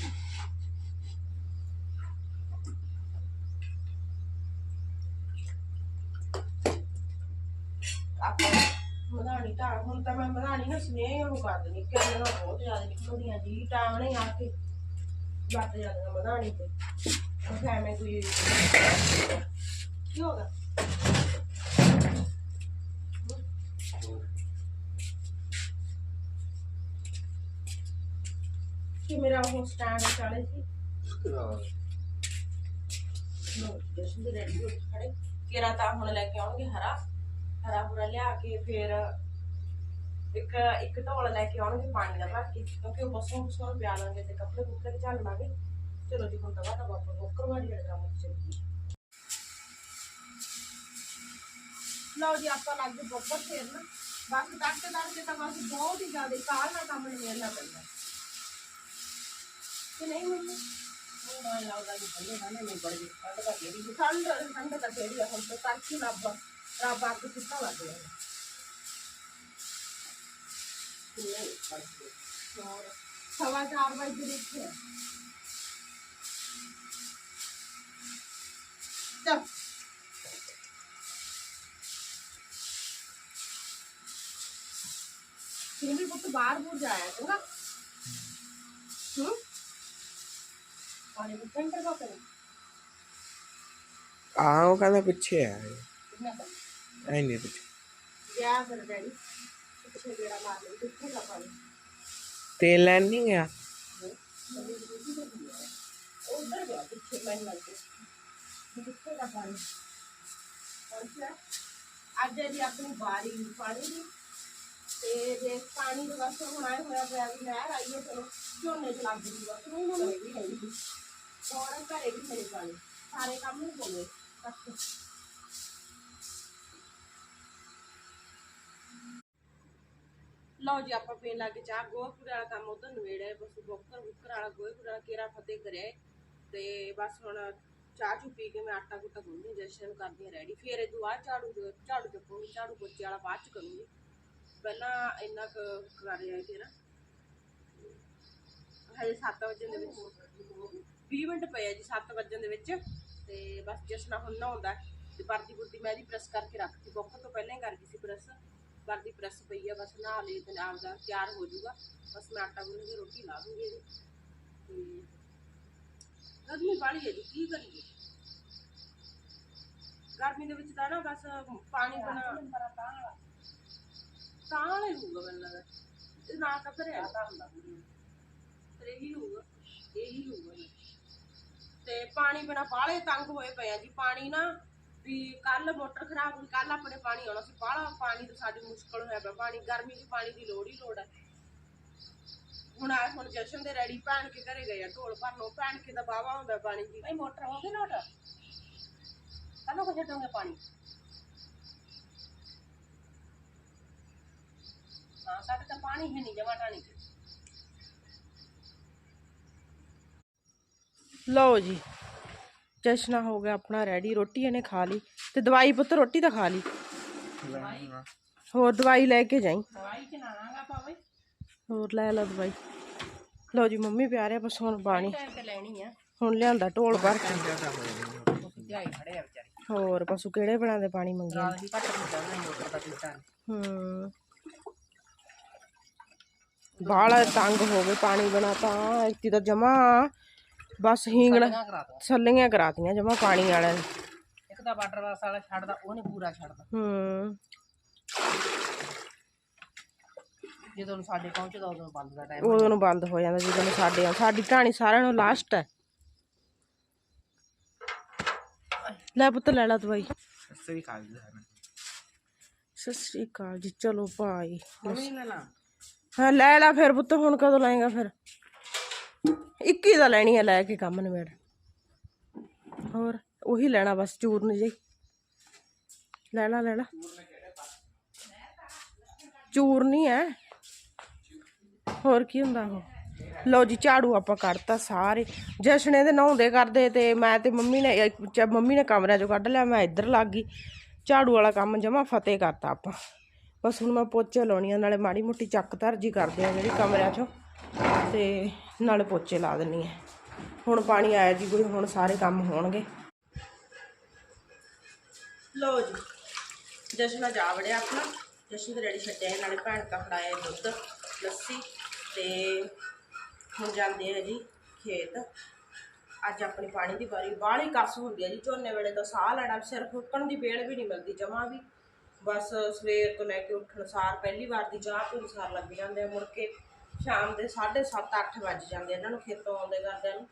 ਆਪਾਂ ਮਧਾਣੀ ਤਾਂ ਹੁਣ ਤਾਂ ਮੈਂ ਮਧਾਣੀ ਨਾ ਸਨੇਹ ਉਹ ਕਰ ਦਿੰਦੀ ਕਿੰਨੇ ਬਹੁਤ ਜ਼ਿਆਦਾ ਨਿਕਲਦੀਆਂ ਜੀ ਟਾਈਮ ਨਹੀਂ ਆ ਕੇ ਵੱਟ ਜਾਂਦੀਆਂ ਮਧਾਣੀ ਤੇ ਉਹ ਐਵੇਂ ਕੋਈ ਕੀ ਹੋਗਾ ਕਿ ਮੇਰਾ ਉਹ ਸਟੈਂਡ ਚਾਲੇ ਸੀ ਲੋ ਜਸ਼ਨ ਦੇ ਰੈਡੀ ਹੋ ਕੇ ਖੜੇ ਕਿਰਾ ਤਾਂ ਹੁਣ ਲੈ ਕੇ ਆਉਣਗੇ ਹਰਾ ਹਰਾ ਪੂਰਾ ਲਿਆ ਕੇ ਫਿਰ ਇੱਕ ਇੱਕ ਢੋਲ ਲੈ ਕੇ ਆਉਣਗੇ ਪਾਣੀ ਦਾ ਭਰ ਕੇ, ਕਿਉਂਕਿ ਉਹ ਬਸੋਂ ਬਸੋਂ ਪਿਆ ਲਾਂਗੇ ਤੇ ਕੱਪੜੇ ਕੁੱਪੜੇ ਝੱਲ ਲਾਂਗੇ। ਚਲੋ ਜੀ, ਹੁਣ ਤਾਂ ਬਾਅਦ ਆਪਾਂ ਬੋਕਰ ਵਾਲੀ ਵਾਲੇ ਕੰਮ ਤੇ ਲਓ ਜੀ, ਆਪਾਂ ਲੱਗ ਗਏ ਬੋਕਰ ਫੇਰਨ। ਬਸ ਤੜਕੇ ਤੜਕੇ ਤਾਂ ਬਸ ਬਹੁਤ ਹੀ ਜ਼ਿਆਦਾ ਕਾਲ ਨਾਲ ਕੰਮ ਨਿਬੇੜਨਾ ਪੈਂਦਾ। ਕਿ ਨਹੀਂ ਮੰਮੀ? ਉਹ ਨਾ ਲੱਗਦਾ ਕਿ ਬੰਦੇ ਖਾਣੇ ਨਹੀਂ ਬੜੀ ਠੰਡ ਦਾ ਕਿਹੜੀ ਠੰਡ ਠੰਡ ਦਾ ਕਿਹੜੀ ਹੁਣ ਤਾਂ ਤੜਕੀ ਰੱਬ ਰੱਬ ਅੱਗ ਸਿੱਧਾ ਲੱਗ ਗਿਆ ਹੋਰ ਸਵਾ ਚਾਰ ਵਜੇ ਦੇਖਿਆ ਚੱਲ ਤੂੰ ਵੀ ਪੁੱਤ ਬਾਹਰ ਬੂਰ ਜਾਇਆ ਚੰਗਾ ਹੂੰ ਪਾਣੀ ਪੁੱਤ ਅੰਦਰ ਕਾ ਕਰੇ ਆ ਉਹ ਕਹਿੰਦਾ ਪਿੱਛੇ ਆ ਕਿੰਨਾ ਕਰ ਐ ਨਹੀਂ ਪਿੱਛੇ ਗਿਆ ਫਿਰ ਡੈਡੀ ਪਿੱਛੇ ਗੇੜਾ ਮਾਰ ਲਈ ਕਿੱਥੇ ਦਾ ਪਾਣੀ ਤੇਲ ਲੈਣ ਨਹੀਂ ਗਿਆ ਉਧਰ ਗਿਆ ਪਿੱਛੇ ਮੈਨੂੰ ਲੱਗ ਗਿਆ ਕਿੱਥੇ ਦਾ ਪਾਣੀ ਪਹੁੰਚਿਆ ਅੱਜ ਹੈ ਜੀ ਆਪਣੀ ਬਾਰੀ ਪਾਣੀ ਦੀ ਤੇ ਜੇ ਪਾਣੀ ਦੇ ਵਾਸਤੇ ਹੁਣ ਆਏ ਹੋਇਆ ਪਿਆ ਵੀ ਨਹਿਰ ਆਈ ਹੈ ਚਲੋ ਝੋਨੇ ਚ ਲੱਗ ਜੂਗੀ ਬਸ ਨਹੀਂ ਹੁਣ ਇਹ ਵੀ ਹੈ ਜੀ ਹੋਰ ਘਰੇ ਵੀ ਮੇਰੇ ਪਾਣੀ ਸਾਰੇ ਕੰਮ ਨੂੰ ਬੋਲੇ ਬਸ ਲਓ ਜੀ, ਆਪਾਂ ਪੀਣ ਲੱਗੇ ਚਾਹ, ਗੋਹਪੁਰ ਵਾਲਾ ਕੰਮ ਉਧਰ ਨਵੇੜਿਆ ਬਸ ਬੋਕਰ ਬੁੱਕਰ ਵਾਲਾ, ਗੋਹਪੁਰ ਵਾਲਾ ਕੇਰਾ ਫਤਿਹ ਕਰਿਆ ਏ। ਤੇ ਬਸ ਹੁਣ ਚਾਹ ਚੂ ਪੀ ਕੇ ਮੈਂ ਆਟਾ ਗੁੱਟਾ ਗੁੰਨੀ ਜਸ਼ਨ ਨੂੰ ਕਰਦੀ ਹਾਂ ਰੈਡੀ ਫਿਰ ਇਹ ਤੋਂ ਬਾਅਦ ਝਾੜੂ ਝਾੜੂ ਚੱਕੂਗੀ ਝਾੜੂ ਪੋਚੇ ਵਾਲਾ ਬਾਅਦ ਚ ਕਰੂੰਗੀ। ਪਹਿਲਾਂ ਇੰਨਾ ਕੁ ਕਰ ਰਿਹਾ ਕਿ ਨਾ ਹਜੇ 7 ਵਜੇ ਦੇ ਵਿੱਚ। 20 ਮਿੰਟ ਪਏ ਆ ਜੀ 7 ਵਜੇ ਦੇ ਵਿੱਚ। ਤੇ ਬਸ ਜਸ਼ਨ ਹੁਣ ਨਹਾਉਂਦਾ ਤੇ ਵਰਦੀ ਬੁਰਦੀ ਮੈਂ ਇਹਦੀ ਪ੍ਰੈਸ ਕਰਕੇ ਰੱਖਤੀ। ਬੁੱਕ ਤੋਂ ਪਹਿਲਾਂ ਹੀ ਕਰ ਗਈ ਸੀ ਪ੍ਰੈਸ ਵਰਦੀ ਪ੍ਰੈਸ ਪਈ ਆ ਬਸ ਨਹਾ ਲਈ ਤੇ ਆਪਦਾ ਤਿਆਰ ਹੋ ਜਾਊਗਾ। ਬਸ ਮੈਂ ਆਟਾ ਗੁੰਨ ਕੇ ਰੋਟੀ ਲਾ ਦੂੰਗੀ ਇਹਦੀ। ਤੇ ਗਰਮੀ ਹੈ ਜੀ ਕੀ ਕਰੀਏ? ਗਰਮੀ ਦੇ ਵਿੱਚ ਤਾਂ ਨਾ ਬਸ ਪਾਣੀ ਬਣਾ ਤਾਂ ਵਾਲਾ। ਹੋਊਗਾ ਮੈਨੂੰ ਲੱਗਦਾ। ਇਹ ਨਾ ਤਾਂ ਭਰਿਆ ਤਾਂ ਹੁੰਦਾ ਫਿਰ ਇਹੀ ਹੋਊਗਾ ਇਹੀ ਹੋਊਗਾ। ਤੇ ਪਾਣੀ ਬਿਨਾ ਬਾਹਲੇ ਤੰਗ ਹੋਏ ਪਏ ਆ ਜੀ। ਪਾਣੀ ਨਾ ਵੀ ਕੱਲ ਮੋਟਰ ਖਰਾਬ ਹੋਈ ਕੱਲ ਆਪਣੇ ਪਾਣੀ ਆਉਣਾ ਸੀ ਬਾਹਲਾ ਪਾਣੀ ਤਾਂ ਸਾਡੀ ਮੁਸ਼ਕਲ ਹੋਇਆ ਪਿਆ ਪਾਣੀ ਗਰਮੀ 'ਚ ਪਾਣੀ ਦੀ ਲੋੜ ਹੀ ਲੋੜ ਹੈ। ਹੁਣ ਆ ਹੁਣ ਜਸ਼ਨ ਦੇ ਰੈਡੀ ਭੈਣ ਕੇ ਘਰੇ ਗਏ ਆ ਢੋਲ ਭਰਨ ਉਹ ਭੈਣ ਕੇ ਦਾ ਬਾਵਾ ਹੁੰਦਾ ਪਾਣੀ ਦੀ। ਭਾਈ ਮੋਟਰ ਹੋ ਗਈ ਲੋਟ ਕੱਲੋਂ ਕੋ ਛੱਡੋਗੇ ਪਾਣੀ? ਹਾਂ ਸਾਡੇ ਤਾਂ ਪਾਣੀ ਹੈ ਨਹੀਂ ਜਮਾ ਟਾਣੀ। ਲਓ ਜੀ ਚਸ਼ਨਾ ਹੋ ਗਿਆ ਆਪਣਾ ਰੈਡੀ ਰੋਟੀ ਇਹਨੇ ਖਾ ਲਈ ਤੇ ਦਵਾਈ ਪੁੱਤ ਰੋਟੀ ਤਾਂ ਖਾ ਲਈ। ਹੋਰ ਦਵਾਈ ਲੈ ਕੇ ਜਾਈ। ਦਵਾਈ ਚ ਪਾਵੇ ਹੋਰ ਲੈ ਲਾ ਦਵਾਈ। ਲਓ ਜੀ, ਮੰਮੀ ਪਿਆਰਿਆ ਬਸ ਹੁਣ ਪਾਣੀ। ਲੈਣੀ ਆ ਹੁਣ ਲਿਆਂਦਾ ਢੋਲ ਭਰ ਕੇ। ਹੋਰ ਪਸ਼ੂ ਕਿਹੜੇ ਬਣਾਦੇ ਪਾਣੀ ਮੰਗਿਆ? ਨਾਲ ਹੀ। ਹੂੰ ਬਾਹਲਾ ਤੰਗ ਹੋ ਗਏ ਪਾਣੀ ਬਣਾ ਤਾਂ। ਇੱਤੀ ਤਾਂ ਜਮਾ ਬਸ ਹੀਂਗਣਾ ਛੱਲੀਆਂ ਕਰਾਤੀਆਂ ਜਮਾ ਪਾਣੀ ਵਾਲਿਆਂ ਨੇ। ਇੱਕ ਤਾਂ ਵਾਟਰ ਵਾਸ ਵਾਲਾ ਛੱਡਦਾ ਉਹਨੇ ਪੂਰਾ ਛੱਡਦਾ। ਹੂੰ। ਜਦੋਂ ਨੂੰ ਸਾਡੇ ਪਹੁੰਚਦਾ ਉਦੋਂ ਬੰਦ ਦਾ ਟਾਈਮ ਉਦੋਂ ਨੂੰ ਬੰਦ ਹੋ ਜਾਂਦਾ ਜਦੋਂ ਨੂੰ ਸਾਡੇ ਆ ਸਾਡੀ ਢਾਣੀ ਸਾਰਿਆਂ ਨੂੰ ਲਾਸਟ ਹੈ। ਲੈ ਪੁੱਤ ਲੈ ਲਾ ਦਵਾਈ। ਸਸਰੀ ਕਾਲ ਜੀ ਸਤਿ ਸ੍ਰੀ ਅਕਾਲ ਜੀ ਚਲੋ ਭਾਈ ਹਾਂ ਲੈ ਲਾ ਫਿਰ ਪੁੱਤ ਹੁਣ ਕਦੋਂ ਲਾਏਗਾ ਫਿਰ? ਇੱਕੀ ਦਾ ਲੈਣੀ ਆ ਲੈ ਕੇ ਕੰਮ ਨਿਬੇੜ। ਹੋਰ, ਉਹੀ ਲੈਣਾ ਬਸ, ਚੂਰਨ ਜੀ ਲੈ ਲਾ ਲੈ ਲਾ। ਚੂਰਨੀ ਹੈ। ਹੋਰ ਕੀ ਹੁੰਦਾ ਉਹ? ਲਓ ਜੀ, ਝਾੜੂ ਆਪਾਂ ਕੱਢਤਾ ਸਾਰੇ। ਜਸ਼ਨੇ ਦੇ ਨਹਾਉਂਦੇ ਕਰਦੇ ਤੇ ਮੈਂ ਤੇ ਮੰਮੀ ਨੇ ਮੰਮੀ ਨੇ ਕਮਰਿਆਂ ਚੋਂ ਕੱਢ ਲਿਆ, ਮੈਂ ਇੱਧਰ ਲੱਗ ਗਈ। ਝਾੜੂ ਵਾਲਾ ਕੰਮ ਜਮਾ ਫਤਿਹ ਕਰਤਾ ਆਪਾਂ। ਬਸ ਹੁਣ ਮੈਂ ਪੋਚੇ ਲਾਉਣੀ ਆ, ਨਾਲੇ ਮਾੜੀ ਮੋਟੀ ਚੱਕ ਧਰਜੀ ਕਰਦੇ ਆ ਜਿਹੜੀ ਕਮਰਿਆਂ ਚੋਂ। ਤੇ ਨਾਲੇ ਪੋਚੇ ਲਾ ਦਿੰਨੀ ਆ। ਹੁਣ ਪਾਣੀ ਆਇਆ ਜੀ ਕੋਈ, ਹੁਣ ਸਾਰੇ ਕੰਮ ਹੋਣਗੇ। ਲਓ ਜੀ, ਜਸ਼ਨ ਜਾ ਵੜਿਆ ਆਪਣਾ। ਜਸ਼ਨ ਦੇ ਰੈਡੀ ਛੱਡਿਆ ਨਾਲੇ ਭੈਣ ਕਾ ਫੜਾਇਆ ਦੁੱਧ, ਲੱਸੀ ਤੇ ਹੁਣ ਜਾਂਦੇ ਆ ਜੀ ਖੇਤ। ਅੱਜ ਆਪਣੀ ਪਾਣੀ ਦੀ ਵਾਰੀ, ਬਾਹਲੀ ਕਸ ਹੁੰਦੀ ਹੈ ਜੀ, ਝੋਨੇ ਵੇਲੇ ਤਾਂ ਸਾਹ ਲੈਣਾ ਸਿਰਫ ਫੁੱਕਣ ਦੀ ਵੇਲ ਵੀ ਨਹੀਂ ਮਿਲਦੀ ਜਮਾ ਵੀ। ਬਸ ਸਵੇਰ ਤੋਂ ਲੈ ਕੇ ਉੱਠਣ ਸਾਰ, ਪਹਿਲੀ ਵਾਰ ਦੀ ਚਾਹ ਪੀਣ ਸਾਰ ਲੱਗ ਜਾਂਦੇ ਆ ਮੁੜ ਕੇ। ਸ਼ਾਮ ਦੇ 7:30 ਅੱਠ ਵੱਜ ਜਾਂਦੇ ਇਹਨਾਂ ਨੂੰ ਖੇਤੋਂ ਆਉਂਦੇ ਕਰਦਿਆਂ ਨੂੰ।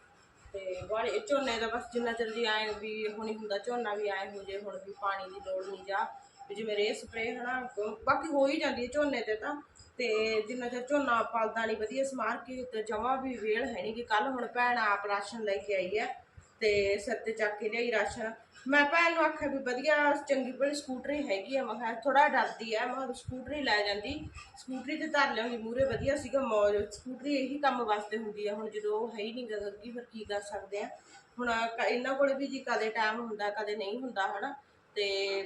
ਤੇ ਬਾਹਲੀ ਝੋਨੇ ਦਾ ਬਸ ਜਿੰਨਾ ਚਿਰ ਜੀ ਆਏ ਵੀ ਉਹ ਨਹੀਂ ਹੁੰਦਾ, ਝੋਨਾ ਵੀ ਆਏ ਹੋ ਜੇ, ਹੁਣ ਵੀ ਪਾਣੀ ਦੀ ਲੋੜ ਨਹੀਂ ਜਾ। ਵੀ ਜਿਵੇਂ ਰੇ ਸਪਰੇ ਹਨਾ ਬ- ਬਾਕੀ ਹੋ ਹੀ ਜਾਂਦੀ ਹੈ ਝੋਨੇ ਤੇ ਤਾਂ। ਤੇ ਜਿੰਨਾ ਚਿਰ ਝੋਨਾ ਪਲਦਾ ਨਹੀਂ, ਵਧੀਆ ਸਮਾਰ ਕੇ ਤੇ ਜਮਾ ਵੀ ਵੇਲ ਹੈ ਨਹੀਂ ਕਿ ਕੱਲ ਹੁਣ ਭੈਣ ਆਪ ਰਾਸ਼ਨ ਲੈ ਕੇ ਆਈ ਹੈ। ਤੇ ਸਿਰ ਤੇ ਚੱਕ ਕੇ ਲਿਆਈ ਰਾਸ਼ਨ ਮੈਂ ਭੈਣ ਨੂੰ ਆਖਿਆ ਵੀ ਵਧੀਆ, ਚੰਗੀ ਭਲੀ ਸਕੂਟਰੀ ਹੈਗੀ ਆ। ਮੈਂ ਕਿਹਾ ਥੋੜਾ ਡਰਦੀ ਆ। ਮੈਂ ਕਿਹਾ ਸਕੂਟਰੀ ਲੈ ਜਾਂਦੀ। ਸਕੂਟਰੀ ਤੇ ਧਰ ਲਿਆਉਂਦੀ ਮੂਰੇ ਵਧੀਆ ਸੀਗਾ ਮੌਜ। ਸਕੂਟਰੀ ਇਹੀ ਕੰਮ ਵਾਸਤੇ ਹੁੰਦੀ ਆ। ਹੁਣ ਜਦੋਂ ਉਹ ਹੈ ਹੀ ਨਹੀਂ ਗਾ, ਅੱਗੇ ਫਿਰ ਕੀ ਕਰ ਸਕਦੇ ਆ? ਹੁਣ ਕ- ਇਹਨਾਂ ਕੋਲੇ ਵੀ ਜੀ ਕਦੇ ਟਾਈਮ ਹੁੰਦਾ, ਕਦੇ ਨਹੀਂ ਹੁੰਦਾ, ਹਨਾ? ਤੇ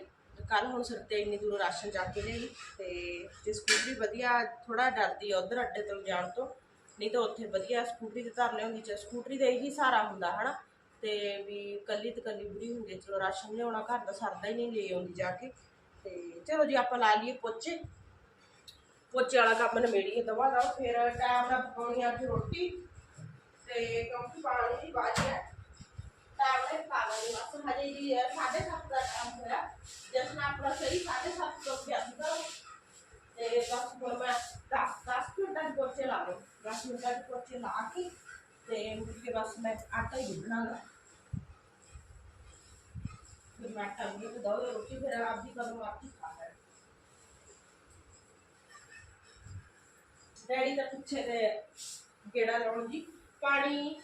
ਕੱਲ ਹੁਣ ਸਿਰ ਤੇ ਇੰਨੀ ਦੂਰੋਂ ਰਾਸ਼ਨ ਚੱਕ ਕੇ ਲਈ ਤੇ ਜੇ ਸਕੂਟਰੀ ਵਧੀਆ ਥੋੜਾ ਡਰਦੀ ਆ ਉਧਰ ਅੱਡੇ ਤੋਂ ਜਾਣ ਤੋਂ। ਨਹੀਂ ਤਾਂ ਉੱਥੇ ਵਧੀਆ ਸਕੂਟਰੀ ਤੇ ਧਰ ਲਿਆਉਂਦੀ। ਚ ਸਕੂਟਰੀ ਦਾ ਇਹੀ ਸਹਾਰਾ ਹੁੰਦਾ, ਹਨਾ? ਤੇ ਵੀ ਕੱਲੀ ਤੇ ਕੱਲੀ ਬੁੜੀ ਹੁੰਦੀ ਹੈ, ਚਲੋ ਰਾਸ਼ਨ ਲਿਆਉਣਾ ਘਰ ਦਾ ਸਰਦਾ ਹੀ ਨਹੀਂ ਲੈ ਆਉਂਦੀ ਜਾ ਕੇ। ਤੇ ਚਲੋ ਜੀ ਆਪਾਂ ਲਾ ਲਈਏ ਪੋਚੇ। ਪੋਚੇ ਵਾਲਾ ਕੰਮ ਨਿਬੇੜੀਏ ਦਵਾ ਦਾ ਫਿਰ ਟਾਈਮ ਨਾਲ ਪਕਾਉਣੀ ਆ ਕੇ ਰੋਟੀ। ਤੇ ਕਿਉਂਕਿ ਪਾਣੀ ਦੀ ਬਾਤ ਹੈ ਟਾਈਮ ਨਾਲ ਖਾ ਲੈਣੀ ਬਸ ਹਜੇ ਜੀ 7:30 ਦਾ ਟਾਈਮ ਹੋਇਆ। ਜਿਸ ਨਾਲ ਆਪਣਾ ਸਹੀ 7:30 ਤੋਂ ਗਿਆ ਸੀਗਾ ਤੇ ਬਸ ਹੁਣ ਮੈਂ 10 10 ਮਿੰਟਾਂ ਦੇ ਪੋਚੇ ਲਾ ਲਏ। 10 ਮਿੰਟਾਂ ਦੇ ਪੋਚੇ ਲਾ ਕੇ ਤੇ ਮੁੜ ਕੇ ਬਸ ਮੈਂ ਆਟਾ ਹੀ ਗੁੰਨਣਾਗਾ ਫਿਰ ਮੈਂ ਆਟਾ ਗੁੰਨ ਕੇ ਦੋ ਰੋਟੀ ਫਿਰ ਆਪਦੀ ਕਦੋਂ ਆਪਦੀ ਖਾ ਲੈ ਡੈਡੀ ਤਾਂ ਪਿੱਛੇ ਦੇ ਗੇੜਾ ਲਾਉਣ ਜੀ ਪਾਣੀ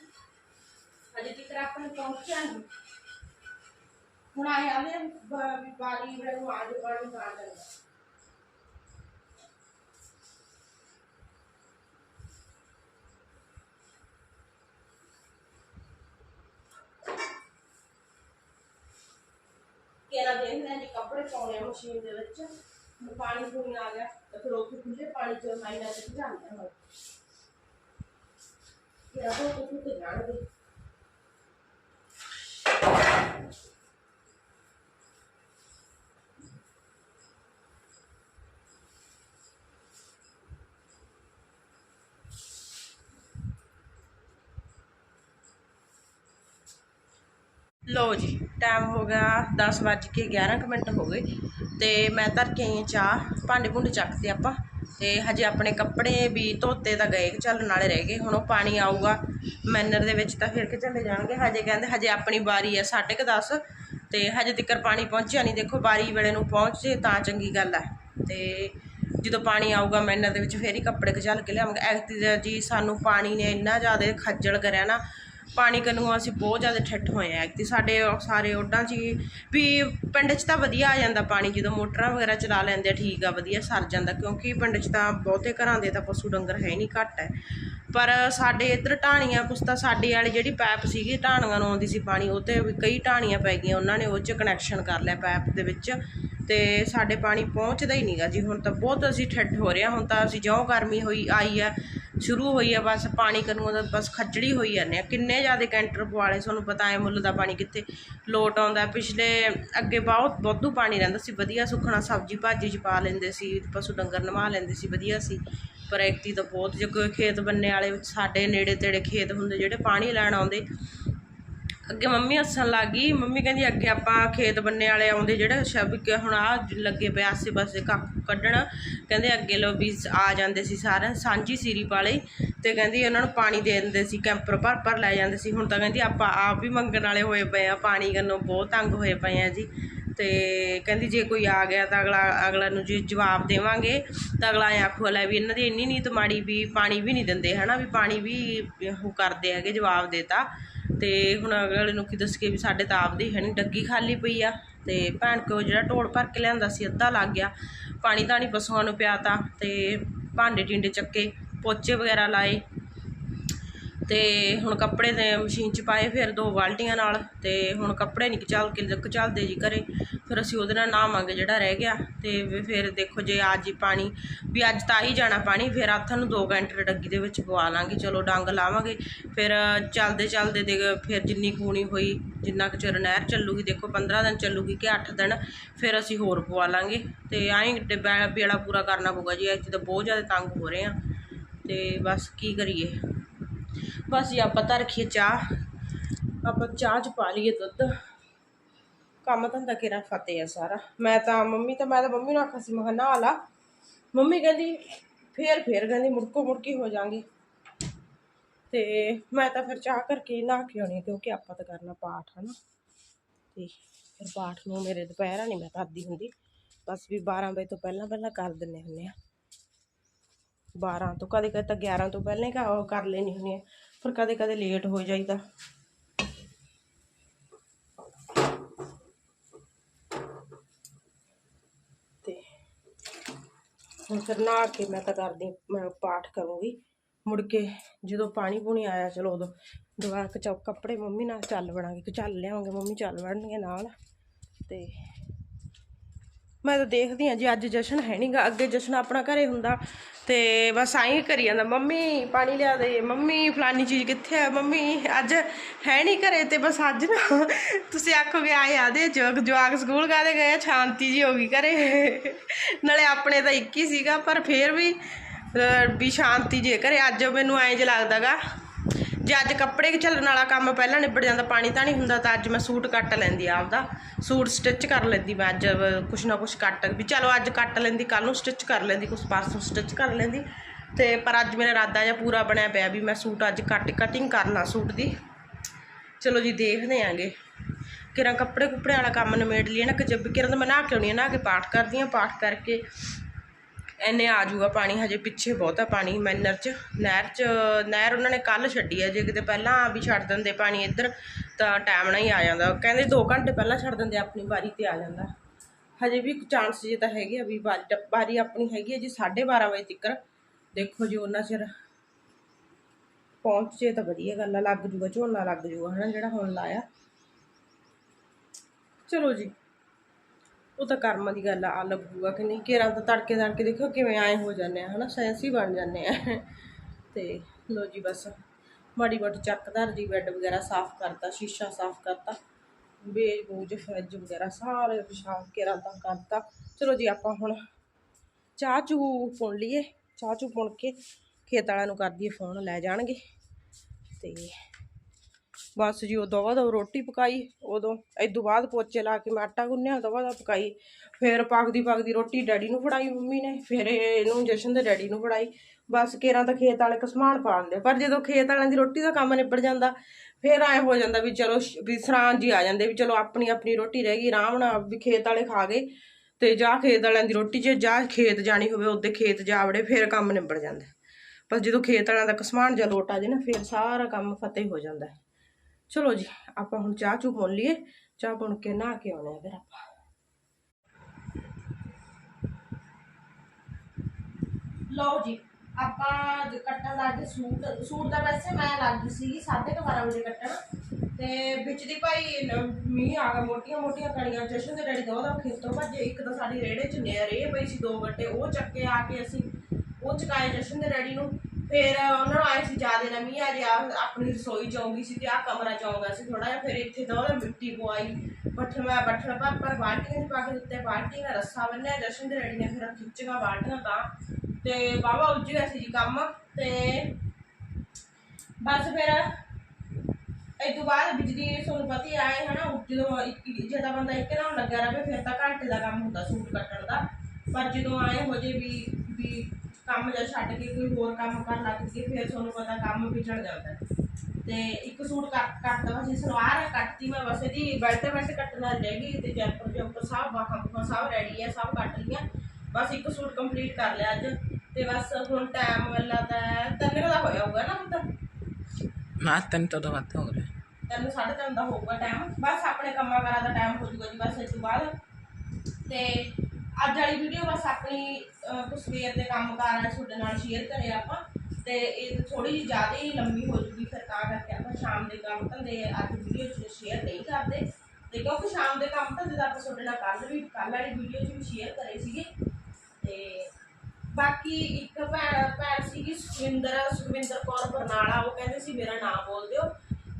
ਅਜੇ ਤੱਕ ਆਪਾਂ ਨੂੰ ਪਹੁੰਚਿਆ ਨਹੀਂ ਹੁਣ ਆਏ ਆਲੇ ਵੀ ਬਾਰੀ ਵੇਲੇ ਨੂੰ ਆਜ ਪਾਣੀ ਪਾ ਜਾਂਦਾ ਕਿਹੜਾ ਦੇਖਦੇ ਆ ਜੀ ਕੱਪੜੇ ਪਾਉਣੇ ਆ ਮਸ਼ੀਨ ਦੇ ਵਿੱਚ। ਹੁਣ ਪਾਣੀ ਪੂਣੀ ਆ ਗਿਆ, ਤੇ ਫਿਰ ਉੱਥੇ ਖੁੱਲੇ ਪਾਣੀ ਚ ਮਾਈਨਾ ਚ ਜਾਂਦੇ ਹਾਂ। ਕਿਹੜਾ ਉਹ ਕੁੱਤੇ ਤੇ ਜਾਣਗੇ। ਲੋ ਜੀ। ਟਾਈਮ ਹੋ ਗਿਆ 10 ਵੱਜ ਕੇ 11 ਕੁ ਮਿੰਟ ਹੋ ਗਏ ਤੇ ਮੈਂ ਧਰ ਕੇ ਆਈ ਚਾਹ, ਭਾਂਡੇ ਭੁੰਡੇ ਚੱਕਦੇ ਆਪਾਂ ਤੇ ਹਜੇ ਆਪਣੇ ਕੱਪੜੇ ਵੀ ਧੋਤੇ ਤਾਂ ਗਏ ਚੱਲਣ ਵਾਲੇ ਰਹਿ ਗਏ, ਹੁਣ ਉਹ ਪਾਣੀ ਆਊਗਾ, ਮੈਨਰ ਦੇ ਵਿੱਚ ਤਾਂ ਫਿਰ ਕੇ ਚਲੇ ਜਾਣਗੇ, ਹਜੇ ਕਹਿੰਦੇ ਹਜੇ ਆਪਣੀ ਵਾਰੀ ਹੈ ਸਾਢੇ ਕੁ 10 ਤੇ ਹਜੇ ਤੱਕ ਪਾਣੀ ਪਹੁੰਚਿਆ ਨਹੀਂ, ਦੇਖੋ ਵਾਰੀ ਵੇਲੇ ਨੂੰ ਪਹੁੰਚ ਜੇ ਤਾਂ ਚੰਗੀ ਗੱਲ ਹੈ ਤੇ ਜਦੋਂ ਪਾਣੀ ਆਊਗਾ ਮੈਨਰ ਦੇ ਵਿੱਚ ਫੇਰ ਹੀ ਕੱਪੜੇ ਕਚਲ ਕੇ ਲਿਆਵਾਂਗੇ ਐਕਤੀ ਜੀ ਸਾਨੂੰ ਪਾਣੀ ਨੇ ਇੰਨਾ ਜ਼ਿਆਦਾ ਖੱਜਲ ਕਰਿਆ ਨਾ ਪਾਣੀ ਕੰਨੂ ਅਸੀਂ ਬਹੁਤ ਜ਼ਿਆਦਾ ਠੱਠ ਹੋਏ ਆ। ਐਕਤੀ ਸਾਡੇ ਸਾਰੇ ਓਡਾਂ 'ਚ ਹੀ ਵੀ ਪਿੰਡ 'ਚ ਤਾਂ ਵਧੀਆ ਆ ਜਾਂਦਾ ਪਾਣੀ, ਜਦੋਂ ਮੋਟਰਾਂ ਵਗੈਰਾ ਚਲਾ ਲੈਂਦੇ ਆ, ਠੀਕ ਆ, ਵਧੀਆ ਸਰ ਜਾਂਦਾ, ਕਿਉਂਕਿ ਪਿੰਡ 'ਚ ਤਾਂ ਬਹੁਤੇ ਘਰਾਂ ਦੇ ਤਾਂ ਪਸ਼ੂ ਡੰਗਰ ਹੈ ਨਹੀਂ ਘੱਟ। ਹੈ ਪਰ ਸਾਡੇ ਇੱਧਰ ਢਾਣੀਆਂ, ਕੁਛ ਤਾਂ ਸਾਡੇ ਵਾਲੀ ਜਿਹੜੀ ਪਾਈਪ ਸੀਗੀ, ਢਾਣੀਆਂ ਨੂੰ ਆਉਂਦੀ ਸੀ ਪਾਣੀ, ਉਹ ਤੇ ਵੀ ਕਈ ਢਾਣੀਆਂ ਪੈ ਗਈਆਂ, ਉਹਨਾਂ ਨੇ ਉਹ 'ਚ ਕਨੈਕਸ਼ਨ ਕਰ ਲਿਆ ਪਾਈਪ ਦੇ ਵਿੱਚ। ਤੇ ਸਾਡੇ ਪਾਣੀ ਪਹੁੰਚਦਾ ਹੀ ਨਹੀਂਗਾ ਜੀ, ਹੁਣ ਤਾਂ ਬਹੁਤ ਅਸੀਂ ਠੱਡ ਹੋ ਰਿਹਾ ਹੁਣ ਤਾਂ ਅਸੀਂ ਜਿਉਂ ਗਰਮੀ ਹੋਈ ਆਈ ਹੈ ਸ਼ੁਰੂ ਹੋਈ ਆ, ਬਸ ਪਾਣੀ ਕਨੂੰ ਦਾ ਬਸ ਖੱਜੜੀ ਹੋਈ ਜਾਂਦੇ ਆ। ਕਿੰਨੇ ਜ਼ਿਆਦਾ ਕੈਂਟਰ ਪਵਾਲੇ ਤੁਹਾਨੂੰ ਪਤਾ ਹੈ ਮੁੱਲ ਦਾ ਪਾਣੀ ਕਿੱਥੇ ਲੋਟ ਆਉਂਦਾ। ਪਿਛਲੇ ਅੱਗੇ ਬਹੁਤ ਵਾਧੂ ਪਾਣੀ ਰਹਿੰਦਾ ਸੀ, ਵਧੀਆ ਸੁੱਖਣਾ ਸਬਜ਼ੀ ਭਾਜੀ ਚ ਪਾ ਲੈਂਦੇ ਸੀ, ਪਸ਼ੂ ਡੰਗਰ ਨਵਾ ਲੈਂਦੇ ਸੀ, ਵਧੀਆ ਸੀ। ਪਰ ਐਕਤੀ ਤਾਂ ਬਹੁਤ, ਜੇ ਕੋਈ ਖੇਤ ਬੰਨੇ ਵਾਲੇ ਸਾਡੇ ਨੇੜੇ ਤੇੜੇ ਖੇਤ ਹੁੰਦੇ, ਜਿਹੜੇ ਪਾਣੀ ਲੈਣ ਆਉਂਦੇ ਅੱਗੇ ਮੰਮੀ ਹੱਸਣ ਲੱਗ ਗਈ। ਮੰਮੀ ਕਹਿੰਦੀ, ਅੱਗੇ ਆਪਾਂ ਖੇਤ ਬੰਨੇ ਵਾਲੇ ਆਉਂਦੇ ਜਿਹੜੇ ਸ਼ਬ ਹੁਣ ਆ ਲੱਗੇ ਪਏ ਆਸੇ ਪਾਸੇ ਕੱਖ ਕੱਢਣ। ਕਹਿੰਦੇ ਅੱਗੇ ਲੋ ਵੀ ਆ ਜਾਂਦੇ ਸੀ ਸਾਰੇ ਸਾਂਝੀ ਸੀਰੀ ਵਾਲੇ ਤੇ ਕਹਿੰਦੀ ਉਹਨਾਂ ਨੂੰ ਪਾਣੀ ਦੇ ਦਿੰਦੇ ਸੀ, ਕੈਂਪਰ ਭਰ ਭਰ ਲੈ ਜਾਂਦੇ ਸੀ। ਹੁਣ ਤਾਂ ਕਹਿੰਦੀ ਆਪਾਂ ਆਪ ਵੀ ਮੰਗਣ ਵਾਲੇ ਹੋਏ ਪਏ ਆ, ਪਾਣੀ ਕੰਨੋਂ ਬਹੁਤ ਤੰਗ ਹੋਏ ਪਏ ਆ ਜੀ। ਤੇ ਕਹਿੰਦੀ ਜੇ ਕੋਈ ਆ ਗਿਆ ਤਾਂ ਅਗਲਾ ਅਗਲਾ ਨੂੰ ਜੇ ਜਵਾਬ ਦੇਵਾਂਗੇ। ਤਾਂ ਅਗਲਾ ਐਂ ਆਖੂ, ਲੈ ਵੀ ਇਹਨਾਂ ਦੀ ਇੰਨੀ ਨੀਤ ਮਾੜੀ ਵੀ ਪਾਣੀ ਵੀ ਨਹੀਂ ਦਿੰਦੇ, ਹਨਾ? ਵੀ ਪਾਣੀ ਵੀ ਉਹ ਕਰਦੇ ਹੈਗੇ ਜਵਾਬ ਦੇਤਾ ਤੇ ਹੁਣ ਅਗਲੇ ਨੂੰ ਕੀ ਦੱਸਕੇ ਵੀ ਸਾਡੇ ਤਾਂ ਆਪਦੀ ਹੈ ਨਹੀਂ ਡੱਗੀ ਖਾਲੀ ਪਈ ਆ ਤੇ ਭੈਣ ਕੋ ਜਿਹੜਾ ਢੋਲ ਭਰ ਕੇ ਲਿਆਂਦਾ ਸੀ, ਅੱਧਾ ਲੱਗ ਗਿਆ। ਪਾਣੀ ਤਾਂ ਨਹੀਂ ਪਸ਼ੂਆਂ ਨੂੰ ਪਿਆਤਾ ਤੇ ਭਾਂਡੇ ਟਿੰਡੇ ਚੱਕੇ, ਪੋਚੇ ਵਗੈਰਾ ਲਾਏ ਤੇ ਹੁਣ ਕੱਪੜੇ ਦੇ ਮਸ਼ੀਨ 'ਚ ਪਾਏ ਫਿਰ ਦੋ ਬਾਲਟੀਆਂ ਨਾਲ ਤੇ ਹੁਣ ਕੱਪੜੇ ਨਹੀਂ ਚੱਲ ਕੇ ਚੱਲਦੇ ਜੀ ਘਰੇ। ਫਿਰ ਅਸੀਂ ਉਹਦੇ ਨਾਲ ਨਹਾਵਾਂਗੇ ਜਿਹੜਾ ਰਹਿ ਗਿਆ ਤੇ ਵੀ ਫਿਰ ਦੇਖੋ ਜੇ ਅੱਜ ਹੀ ਪਾਣੀ, ਵੀ ਅੱਜ ਤਾਂ ਹੀ ਜਾਣਾ ਪਾਣੀ, ਫਿਰ ਆਥਾਂ ਨੂੰ 2 ਘੰਟੇ ਡੱਗੀ ਦੇ ਵਿੱਚ ਪਵਾ ਲਾਂਗੇ, ਚਲੋ ਡੰਗ ਲਾਵਾਂਗੇ। ਫਿਰ ਚੱਲਦੇ ਚੱਲਦੇ ਦੇ ਫਿਰ ਜਿੰਨੀ ਖੂਣੀ ਹੋਈ, ਜਿੰਨਾ ਕੁ ਚਿਰ ਨਹਿਰ ਚੱਲੂਗੀ, ਦੇਖੋ 15 ਦਿਨ ਚੱਲੂਗੀ ਕਿ 8 ਦਿਨ, ਫਿਰ ਅਸੀਂ ਹੋਰ ਪਵਾ ਲਾਂਗੇ। ਤੇ ਐਂ ਬੇੜਾ ਪੂਰਾ ਕਰਨਾ ਪਊਗਾ ਜੀ ਅੱਜ ਤਾਂ ਬਹੁਤ ਜ਼ਿਆਦਾ ਤੰਗ ਹੋ ਰਹੇ ਆ। ਤੇ ਬਸ ਕੀ ਕਰੀਏ। ਬਸ ਜੀ ਆਪਾਂ ਤਾਂ ਰੱਖੀਏ ਚਾਹ। ਆਪਾਂ ਚਾਹ ਚ ਪਾ ਲਈਏ ਦੁੱਧ। ਕੰਮ ਧੰਦਾ ਕਿਹੜਾ ਫਤਿਹ ਆ ਸਾਰਾ। ਮੈਂ ਤਾਂ ਮੰਮੀ ਤਾਂ ਮੈਂ ਤਾਂ ਮੰਮੀ ਨੂੰ ਆਖਿਆ ਸੀ, ਮੈਂ ਕਿਹਾ ਨਹਾ ਲਾ। ਮੰਮੀ ਕਹਿੰਦੀ, ਫੇਰ ਫੇਰ ਕਹਿੰਦੀ ਮੁੜਕੋ ਮੁੜਕੀ ਹੋ ਜਾਾਂਗੇ। ਤੇ ਮੈਂ ਤਾਂ ਫਿਰ ਚਾਹ ਕਰਕੇ ਨਹਾ ਕੇ ਆਉਣੀ ਕਿਉਂਕਿ ਆਪਾਂ ਤਾਂ ਕਰਨਾ ਪਾਠ, ਹਨਾ। ਤੇ ਫਿਰ ਪਾਠ ਨੂੰ ਮੇਰੇ ਦੁਪਹਿਰਾਂ ਨਹੀਂ ਮੈਂ ਕਰਦੀ ਹੁੰਦੀ। ਬਸ ਵੀ 12 ਵਜੇ ਤੋਂ ਪਹਿਲਾਂ ਪਹਿਲਾਂ ਕਰ ਦਿੰਨੇ ਹੁੰਨੇ ਆ। 12 ਤੋਂ ਕਦੇ ਕਦੇ ਤਾਂ 11 ਤੋਂ ਪਹਿਲਾਂ ਹੀ ਕਰ- ਲੈਣੀ ਹੁੰਦੀ ਹੈ ਪਰ ਕਦੇ ਕਦੇ ਲੇਟ ਹੋ ਜਾਈਦਾ। ਤੇ ਹੁਣ ਫਿਰ ਨਹਾ ਕੇ ਮੈਂ ਤਾਂ ਕਰਦੀ, ਮੈਂ ਪਾਠ ਕਰੂੰਗੀ। ਮੁੜ ਕੇ ਜਦੋਂ ਪਾਣੀ ਪੂਣੀ ਆਇਆ, ਚਲੋ ਉਦੋਂ ਦੁਬਾਰਾ ਕਚਾ ਕੱਪੜੇ ਮੰਮੀ ਨਾਲ ਚੱਲ ਬਣਾਂਗੇ ਕਿ ਚੱਲ ਲਿਆਵਾਂਗੇ, ਮੰਮੀ ਚੱਲ ਵੜਨਗੇ ਨਾਲ। ਤੇ ਮੈਂ ਤਾਂ ਦੇਖਦੀ ਹਾਂ ਜੀ ਅੱਜ ਜਸ਼ਨ ਹੈ ਨਹੀਂਗਾ ਅੱਗੇ ਜਸ਼ਨ ਆਪਣਾ ਘਰੇ ਹੁੰਦਾ। ਤੇ ਬਸ ਆਈ ਕਰੀ ਜਾਂਦਾ ਮੰਮੀ ਪਾਣੀ ਲਿਆ ਦੇ ਮੰਮੀ ਫਲਾਨੀ ਚੀਜ਼ ਕਿੱਥੇ ਆ ਮੰਮੀ ਅੱਜ ਹੈ ਨਹੀਂ ਘਰੇ ਤੇ ਬਸ ਅੱਜ ਨਾ ਤੁਸੀਂ ਆਖੋਗੇ ਆਏ ਆਦੇ ਜੋਗ ਜਵਾਕ ਸਕੂਲ ਕਾਦੇ ਗਏ ਆ, ਸ਼ਾਂਤੀ ਜੀ ਹੋ ਗਈ ਘਰੇ। ਨਾਲੇ ਆਪਣੇ ਤਾਂ ਇੱਕ ਹੀ ਸੀਗਾ ਪਰ ਫੇਰ ਵੀ ਵੀ ਸ਼ਾਂਤੀ ਜੇ ਘਰੇ ਅੱਜ ਮੈਨੂੰ ਐਂ ਜਿਹਾ ਲੱਗਦਾਗਾ ਜੇ ਅੱਜ ਕੱਪੜੇ ਝੱਲਣ ਵਾਲਾ ਕੰਮ ਪਹਿਲਾਂ ਨਿਬੜ ਜਾਂਦਾ, ਪਾਣੀ ਤਾਂ ਨਹੀਂ ਹੁੰਦਾ, ਤਾਂ ਅੱਜ ਮੈਂ ਸੂਟ ਕੱਟ ਲੈਂਦੀ ਆਪਦਾ। ਸੂਟ ਸਟਿਚ ਕਰ ਲੈਂਦੀ ਮੈਂ, ਅੱਜ ਕੁਛ ਨਾ ਕੁਛ ਕੱਟ, ਵੀ ਚਲੋ ਅੱਜ ਕੱਟ ਲੈਂਦੀ ਕੱਲ ਨੂੰ ਸਟਿਚ ਕਰ ਲੈਂਦੀ, ਕੁਛ ਪਾਸੋਂ ਸਟਿਚ ਕਰ ਲੈਂਦੀ। ਤੇ ਪਰ ਅੱਜ ਮੇਰਾ ਇਰਾਦਾ ਜਿਹਾ ਪੂਰਾ ਬਣਿਆ ਪਿਆ ਵੀ ਮੈਂ ਸੂਟ ਅੱਜ ਕੱਟ ਕਟਿੰਗ ਕਰ ਲਾਂ ਸੂਟ ਦੀ। ਚਲੋ ਜੀ ਦੇਖਦੇ ਆਂਗੇ। ਕਿਰਾਂ ਕੱਪੜੇ ਕੁੱਪੜੇ ਵਾਲਾ ਕੰਮ ਨਿਮੇੜ ਲਈ ਨਾ, ਕਿ ਜਬ ਕਿਰਾਂ ਤਾਂ ਮੈਂ ਨਹਾ ਕੇ ਆਉਣੀ ਆ, ਨਹਾ ਕੇ ਪਾਠ ਕਰਦੀ ਆ, ਪਾਠ ਕਰਕੇ ਐਨੇ ਆ ਜਾਊਗਾ ਪਾਣੀ, ਹਜੇ ਪਿੱਛੇ ਬਹੁਤਾ ਪਾਣੀ ਮੈਨਰ ਚ, ਨਹਿਰ ਚ, ਨਹਿਰ ਉਹਨਾਂ ਨੇ ਕੱਲ ਛੱਡੀ ਹੈ ਜੇ ਕਿਤੇ ਪਹਿਲਾਂ ਵੀ ਛੱਡ ਦਿੰਦੇ ਪਾਣੀ ਇੱਧਰ, ਤਾਂ ਟਾਈਮ ਨਾਲ ਹੀ ਆ ਜਾਂਦਾ। ਕਹਿੰਦੇ 2 ਘੰਟੇ ਪਹਿਲਾਂ ਛੱਡ ਦਿੰਦੇ, ਆਪਣੀ ਵਾਰੀ ਤੇ ਆ ਜਾਂਦਾ। ਹਜੇ ਵੀ ਚਾਂਸ ਜੇ ਤਾਂ ਹੈਗੇ ਆ ਵੀ ਵਾਰੀ ਵਾਰੀ ਆਪਣੀ ਹੈਗੀ ਹੈ ਜੀ 12:30 ਵਜੇ ਤੱਕ ਦੇਖੋ ਜੀ, ਉਹਨਾਂ ਚਿਰ ਪਹੁੰਚ ਜੇ ਤਾਂ ਵਧੀਆ ਗੱਲ ਆ, ਲੱਗ ਜੂਗਾ, ਝੋਨਾ ਲੱਗ ਜੂਗਾ, ਹਨਾ, ਜਿਹੜਾ ਹੁਣ ਲਾਇਆ। ਚਲੋ ਜੀ। ਉਹ ਤਾਂ ਕਰਮਾਂ ਦੀ ਗੱਲ ਆ ਆ ਲੱਗੂਗਾ ਕਿ ਨਹੀਂ। ਘੇਰਾਂ ਤਾਂ ਤੜਕੇ ਤੜਕੇ ਦੇਖੋ ਕਿਵੇਂ ਆਏ ਹੋ ਜਾਂਦੇ ਆ, ਹਨਾ? ਸੈਂਸੀ ਬਣ ਜਾਂਦੇ ਆ। ਤੇ ਲੋ ਜੀ ਬਸ, ਮਾੜੀ ਮੋਟੀ ਚੱਕਦਾਰ ਜੀ ਬੈੱਡ ਵਗੈਰਾ ਸਾਫ਼ ਕਰਤਾ, ਸ਼ੀਸ਼ਾ ਸਾਫ਼ ਕਰਤਾ, ਬੇਜ ਬੂਜ ਫਰਿੱਜ ਵਗੈਰਾ ਸਾਰੇ ਪਿਸ਼ਾਬ ਘੇਰਾਂ ਤਾਂ ਕਰਤਾ। ਚਲੋ ਜੀ ਆਪਾਂ ਹੁਣ ਚਾਹ ਚੂ ਪੁਣ ਲਈਏ, ਚਾਹ ਚੂ ਪੁਣ ਕੇ ਖੇਤ ਵਾਲਿਆਂ ਨੂੰ ਕਰ ਦਈਏ ਫੋਨ, ਲੈ ਜਾਣਗੇ। ਤੇ ਬਸ ਜੀ ਉਦੋਂ ਬਾਅਦ ਦਵ ਰੋਟੀ ਪਕਾਈ, ਉਦੋਂ ਇਦੋਂ ਬਾਅਦ ਪੋਚੇ ਲਾ ਕੇ ਮੈਂ ਆਟਾ ਗੁੰਨਿਆ, ਦਵਾ ਦਾ ਪਕਾਈ। ਫਿਰ ਪੱਕਦੀ ਪੱਕਦੀ ਰੋਟੀ ਡੈਡੀ ਨੂੰ ਫੜਾਈ ਮੰਮੀ ਨੇ, ਫਿਰ ਇਹਨੂੰ ਜਸ਼ਨ ਦੇ ਡੈਡੀ ਨੂੰ ਫੜਾਈ। ਬਸ ਕੇਰਾਂ ਤਾਂ ਖੇਤ ਵਾਲੇ ਕਸਮਾਨ ਪਾ ਦਿੰਦੇ ਪਰ ਜਦੋਂ ਖੇਤ ਵਾਲਿਆਂ ਦੀ ਰੋਟੀ ਦਾ ਕੰਮ ਨਿਬੜ ਜਾਂਦਾ, ਫਿਰ ਐ ਹੋ ਜਾਂਦਾ ਵੀ ਚਲੋ ਵੀ ਸਰਾਂ ਜੀ ਆ ਜਾਂਦੇ ਵੀ ਚਲੋ ਆਪਣੀ ਆਪਣੀ ਰੋਟੀ ਰਹਿ ਗਈ, ਆਰਾਮ ਨਾਲ ਵੀ ਖੇਤ ਵਾਲੇ ਖਾ ਗਏ ਤੇ ਜਾ ਖੇਤ ਵਾਲਿਆਂ ਦੀ ਰੋਟੀ 'ਚ ਜਾਂ ਖੇਤ ਜਾਣੀ ਹੋਵੇ, ਉਹਦੇ ਖੇਤ ਜਾ ਵੜੇ, ਫਿਰ ਕੰਮ ਨਿਬੜ ਜਾਂਦਾ। ਪਰ ਜਦੋਂ ਖੇਤ ਵਾਲਿਆਂ ਦਾ ਕਸਮਾਨ ਜਾਂ ਲੋਟ ਆ ਜੇ ਨਾ, ਫਿਰ ਸਾਰਾ ਕੰਮ ਫਤਿਹ ਹੋ ਜਾਂਦਾ। ਚਲੋ ਜੀ, ਆਪਾਂ ਹੁਣ ਚਾਹ ਚੂ ਪੁਣ ਲਈਏ। ਚਾਹ ਪੁਣ ਕੇ ਨਹਾ ਕੇ ਆਉਣੇ ਆ ਫਿਰ ਆਪਾਂ। ਲਓ ਜੀ, ਆਪਾਂ ਕੱਟਣ ਲੱਗ ਸੂਟ। ਸੂਟ ਦਾ ਵੈਸੇ ਮੈਂ ਲੱਗ ਗਈ ਸੀ 12:30 ਵਜੇ ਕੱਟਣ। ਤੇ ਵਿੱਚ ਦੀ ਭਾਈ ਨ- ਮੀਂਹ ਆ ਗਿਆ ਮੋਟੀਆਂ ਮੋਟੀਆਂ ਕਣੀਆਂ ਜਸ਼ਨ ਦੇ ਡੈਡੀ ਦਾ ਉਹਦਾ ਖੇਤੋਂ ਭੱਜੇ, ਇੱਕ ਤਾਂ ਸਾਡੀ ਰੇੜੇ 'ਚ ਨੇਰੇ ਪਈ ਸੀ ਦੋ ਗੱਟੇ, ਉਹ ਚੱਕੇ ਆ ਕੇ ਅਸੀਂ, ਉਹ ਚਕਾਏ ਜਸ਼ਨ ਦੇ ਡੈਡੀ ਨੂੰ। ਫਿਰ ਉਹਨਾਂ ਨੂੰ ਆਏ ਸੀ ਜਿਆਦੇ ਨਾ ਮੀਂਹ ਆ ਗਿਆ ਆਪਣੀ ਰਸੋਈ ਚ ਸੀ ਤੇ ਆ ਕਮਰਾ ਚ ਸੀ ਥੋੜਾ ਜਿਹਾ, ਫਿਰ ਇੱਥੇ ਦੋ ਮਿੱਟੀ ਪਵਾਈ ਬੱਠਲ ਮੈਂ ਬੱਠਲ ਪਰ ਪਰ ਬਾਲਟੀਆਂ 'ਚ ਪਾ ਕੇ ਦਿੱਤੇ ਬਾਲਟੀ ਦਾ ਰੱਸਾ ਬੰਨਿਆ ਜਸ਼ਨ ਦੇ ਡੈਡੀ ਨੇ ਫਿਰ ਖਿੱਚੀਆਂ ਬਾਲਟੀਆਂ ਤਾਂ, ਤੇ ਬਾਬਾ ਉੱਜ ਗਿਆ ਸੀ ਜੀ ਕੰਮ, ਤੇ ਬਸ ਫਿਰ ਇਹ ਤੋਂ ਬਾਅਦ ਬਿਜਲੀ ਤੁਹਾਨੂੰ ਪਤਾ ਹੀ ਆਏ, ਹਨਾ ਜਦੋਂ ਇੱਕ ਜਿਹੜਾ ਬੰਦਾ ਇੱਕ ਨਾਲ ਲੱਗਿਆ ਰਹੇ, ਫਿਰ ਤਾਂ ਘੰਟੇ ਦਾ ਕੰਮ ਹੁੰਦਾ ਸੂਟ ਕੱਟਣ ਦਾ, ਪਰ ਜਦੋਂ ਆਏ ਹੋ ਜੇ ਵੀ ਵੀ ਕੰਮ ਜਾਂ ਛੱਡ ਕੇ ਕੋਈ ਹੋਰ ਕੰਮ ਕਰਨ ਲੱਗ ਗਏ ਫਿਰ ਤੁਹਾਨੂੰ ਪਤਾ ਕੰਮ ਵਿਚੜ ਜਾਂਦਾ। ਤੇ ਇੱਕ ਸੂਟ ਕੱਟ ਕੱਟਦਾ ਸੀ ਸਲਵਾਰ ਕੱਟਤੀ ਮੈਂ ਬਸ ਇਹਦੀ ਬੈਲਟ ਬੈਲਟ ਕੱਟਣਾ ਰਹਿ ਗਈ ਤੇ ਜੈਪਰ ਜੈਪਰ ਸਭ ਬਾਹਾਂ ਬੂਹਾਂ ਸਭ ਰੈਡੀ ਹੈ ਸਭ ਕੱਟ ਲਈਆਂ। ਬਸ ਇੱਕ ਸੂਟ ਕੰਪਲੀਟ ਕਰ ਲਿਆ ਅੱਜ। ਤੇ ਬਸ ਹੁਣ ਟਾਈਮ ਮਿਲਦਾ ਤਾਂ ਤਿੰਨ ਦਾ ਹੋਇਆ ਹੋਊਗਾ ਨਾ ਮਤਲਬ ਮੈਂ ਤੈਨੂੰ ਤਾਂ ਤਾਂ ਹੋ ਰਿਹਾ ਤੈਨੂੰ ਸਾਢੇ ਤਿੰਨ ਦਾ ਹੋਊਗਾ ਟਾਈਮ ਬਸ ਆਪਣੇ ਕੰਮਾਂ ਕਾਰਾਂ ਦਾ ਟਾਈਮ ਹੋ ਜਾਊਗਾ ਜੀ ਬਸ ਇਸ ਤੋਂ ਬਾਅਦ। ਤੇ ਅੱਜ ਵਾਲੀ ਵੀਡੀਓ ਬਸ ਆਪਣੀ ਅਹ, ਸਵੇਰ ਦੇ ਕੰਮ ਕਾਰ ਤੁਹਾਡੇ ਨਾਲ ਸ਼ੇਅਰ ਕਰੇ ਆਪਾਂ। ਤੇ ਇਹ ਥੋੜੀ ਜਿਹੀ ਜ਼ਿਆਦਾ ਹੀ ਲੰਮੀ ਹੋ ਜੂਗੀ ਫਿਰ ਤਾਂ ਕਰਕੇ ਆਪਾਂ ਸ਼ਾਮ ਦੇ ਕੰਮ ਧੰਦੇ ਅੱਜ ਵੀਡੀਓ 'ਚ ਸ਼ੇਅਰ ਨਹੀਂ ਕਰਦੇ। ਤੇ ਕਿਉਂਕਿ ਸ਼ਾਮ ਦੇ ਕੰਮ ਧੰਦੇ ਦਾ ਆਪਾਂ ਤੁਹਾਡੇ ਨਾਲ ਕੱਲ ਵੀ ਕੱਲ ਵਾਲੀ ਵੀਡੀਓ 'ਚ ਵੀ ਸ਼ੇਅਰ ਕਰੇ ਸੀਗੇ। ਤੇ ਬਾਕੀ ਇੱਕ ਭੈਣ ਭੈਣ ਸੀਗੀ ਸੁਖਵਿੰਦਰ ਸੁਖਵਿੰਦਰ ਕੌਰ ਬਰਨਾਲਾ ਉਹ ਕਹਿੰਦੇ ਸੀ ਮੇਰਾ ਨਾਮ ਬੋਲ ਦਿਓ।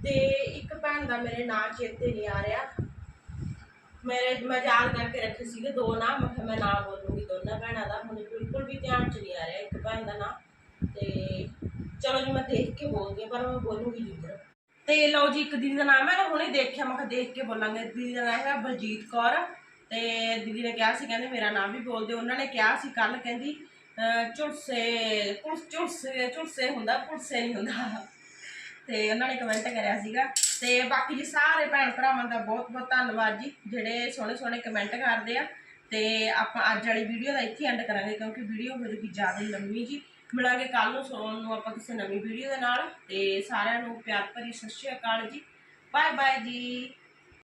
ਤੇ ਇੱਕ ਭੈਣ ਦਾ ਮੇਰੇ ਨਾਂ ਚੇਤੇ ਨਹੀਂ ਆ ਰਿਹਾ। ਮੇਰੇ ਮੈਂ ਯਾਦ ਕਰਕੇ ਰੱਖੇ ਸੀਗੇ ਦੋ ਨਾਮ ਮੈਂ ਕਿਹਾ ਮੈਂ ਨਾਮ ਬੋਲੂੰਗੀ ਦੋਨਾਂ ਭੈਣਾਂ ਦਾ। ਮੈਨੂੰ ਬਿਲਕੁਲ ਵੀ ਧਿਆਨ ਚ ਨਹੀਂ ਆ ਰਿਹਾ ਇੱਕ ਭੈਣ ਦਾ ਨਾਮ ਤੇ ਚਲੋ ਜੀ ਮੈਂ ਦੇਖ ਕੇ ਬੋਲਦੀ ਹਾਂ ਪਰ ਮੈਂ ਬੋਲੂੰਗੀ ਜ਼ਰੂਰ ਤੇ ਲਓ ਜੀ ਇੱਕ ਦੀਦੀ ਦਾ ਨਾਮ ਹੈ ਨਾ ਹੁਣੇ ਦੇਖਿਆ ਮੈਂ ਕਿਹਾ ਦੇਖ ਕੇ ਬੋਲਾਂਗੇ। ਦੀਦੀ ਦਾ ਨਾਮ ਹੈ ਬਲਜੀਤ ਕੌਰ। ਤੇ ਦੀਦੀ ਨੇ ਕਿਹਾ ਸੀ ਕਹਿੰਦੇ ਮੇਰਾ ਨਾਮ ਵੀ ਬੋਲ ਦਿਓ। ਉਹਨਾਂ ਨੇ ਕਿਹਾ ਸੀ ਕੱਲ ਕਹਿੰਦੀ ਅਹ, ਝੁਲਸੇ ਪੁਲਸ ਝੁਲਸੇ ਝੁਲਸੇ ਹੁੰਦਾ ਪੁਲਸੇ ਨਹੀਂ ਹੁੰਦਾ। ਤੇ ਉਹਨਾਂ ਨੇ ਕਮੈਂਟ ਕਰਿਆ ਸੀਗਾ। ਤੇ ਬਾਕੀ ਜੀ ਸਾਰੇ ਭੈਣ ਭਰਾਵਾਂ ਦਾ ਬਹੁਤ ਬਹੁਤ ਧੰਨਵਾਦ ਜੀ। ਜਿਹੜੇ ਸੋਹਣੇ ਸੋਹਣੇ ਕਮੈਂਟ ਕਰਦੇ ਆ। ਤੇ ਆਪਾਂ ਅੱਜ ਵਾਲੀ ਵੀਡੀਓ ਦਾ ਇੱਥੇ ਐਂਡ ਕਰਾਂਗੇ ਕਿਉਂਕਿ ਵੀਡੀਓ ਹੋ ਜੂਗੀ ਜ਼ਿਆਦਾ ਲੰਮੀ ਜੀ। ਮਿਲਾਂਗੇ ਕੱਲ ਨੂੰ ਸੋਣ ਨੂੰ ਆਪਾਂ ਕਿਸੇ ਨਵੀਂ ਵੀਡੀਓ ਦੇ ਨਾਲ। ਤੇ ਸਾਰਿਆਂ ਨੂੰ ਪਿਆਰ ਭਰੀ ਸਤਿ ਸ਼੍ਰੀ ਅਕਾਲ ਜੀ। ਬਾਏ ਬਾਏ ਜੀ।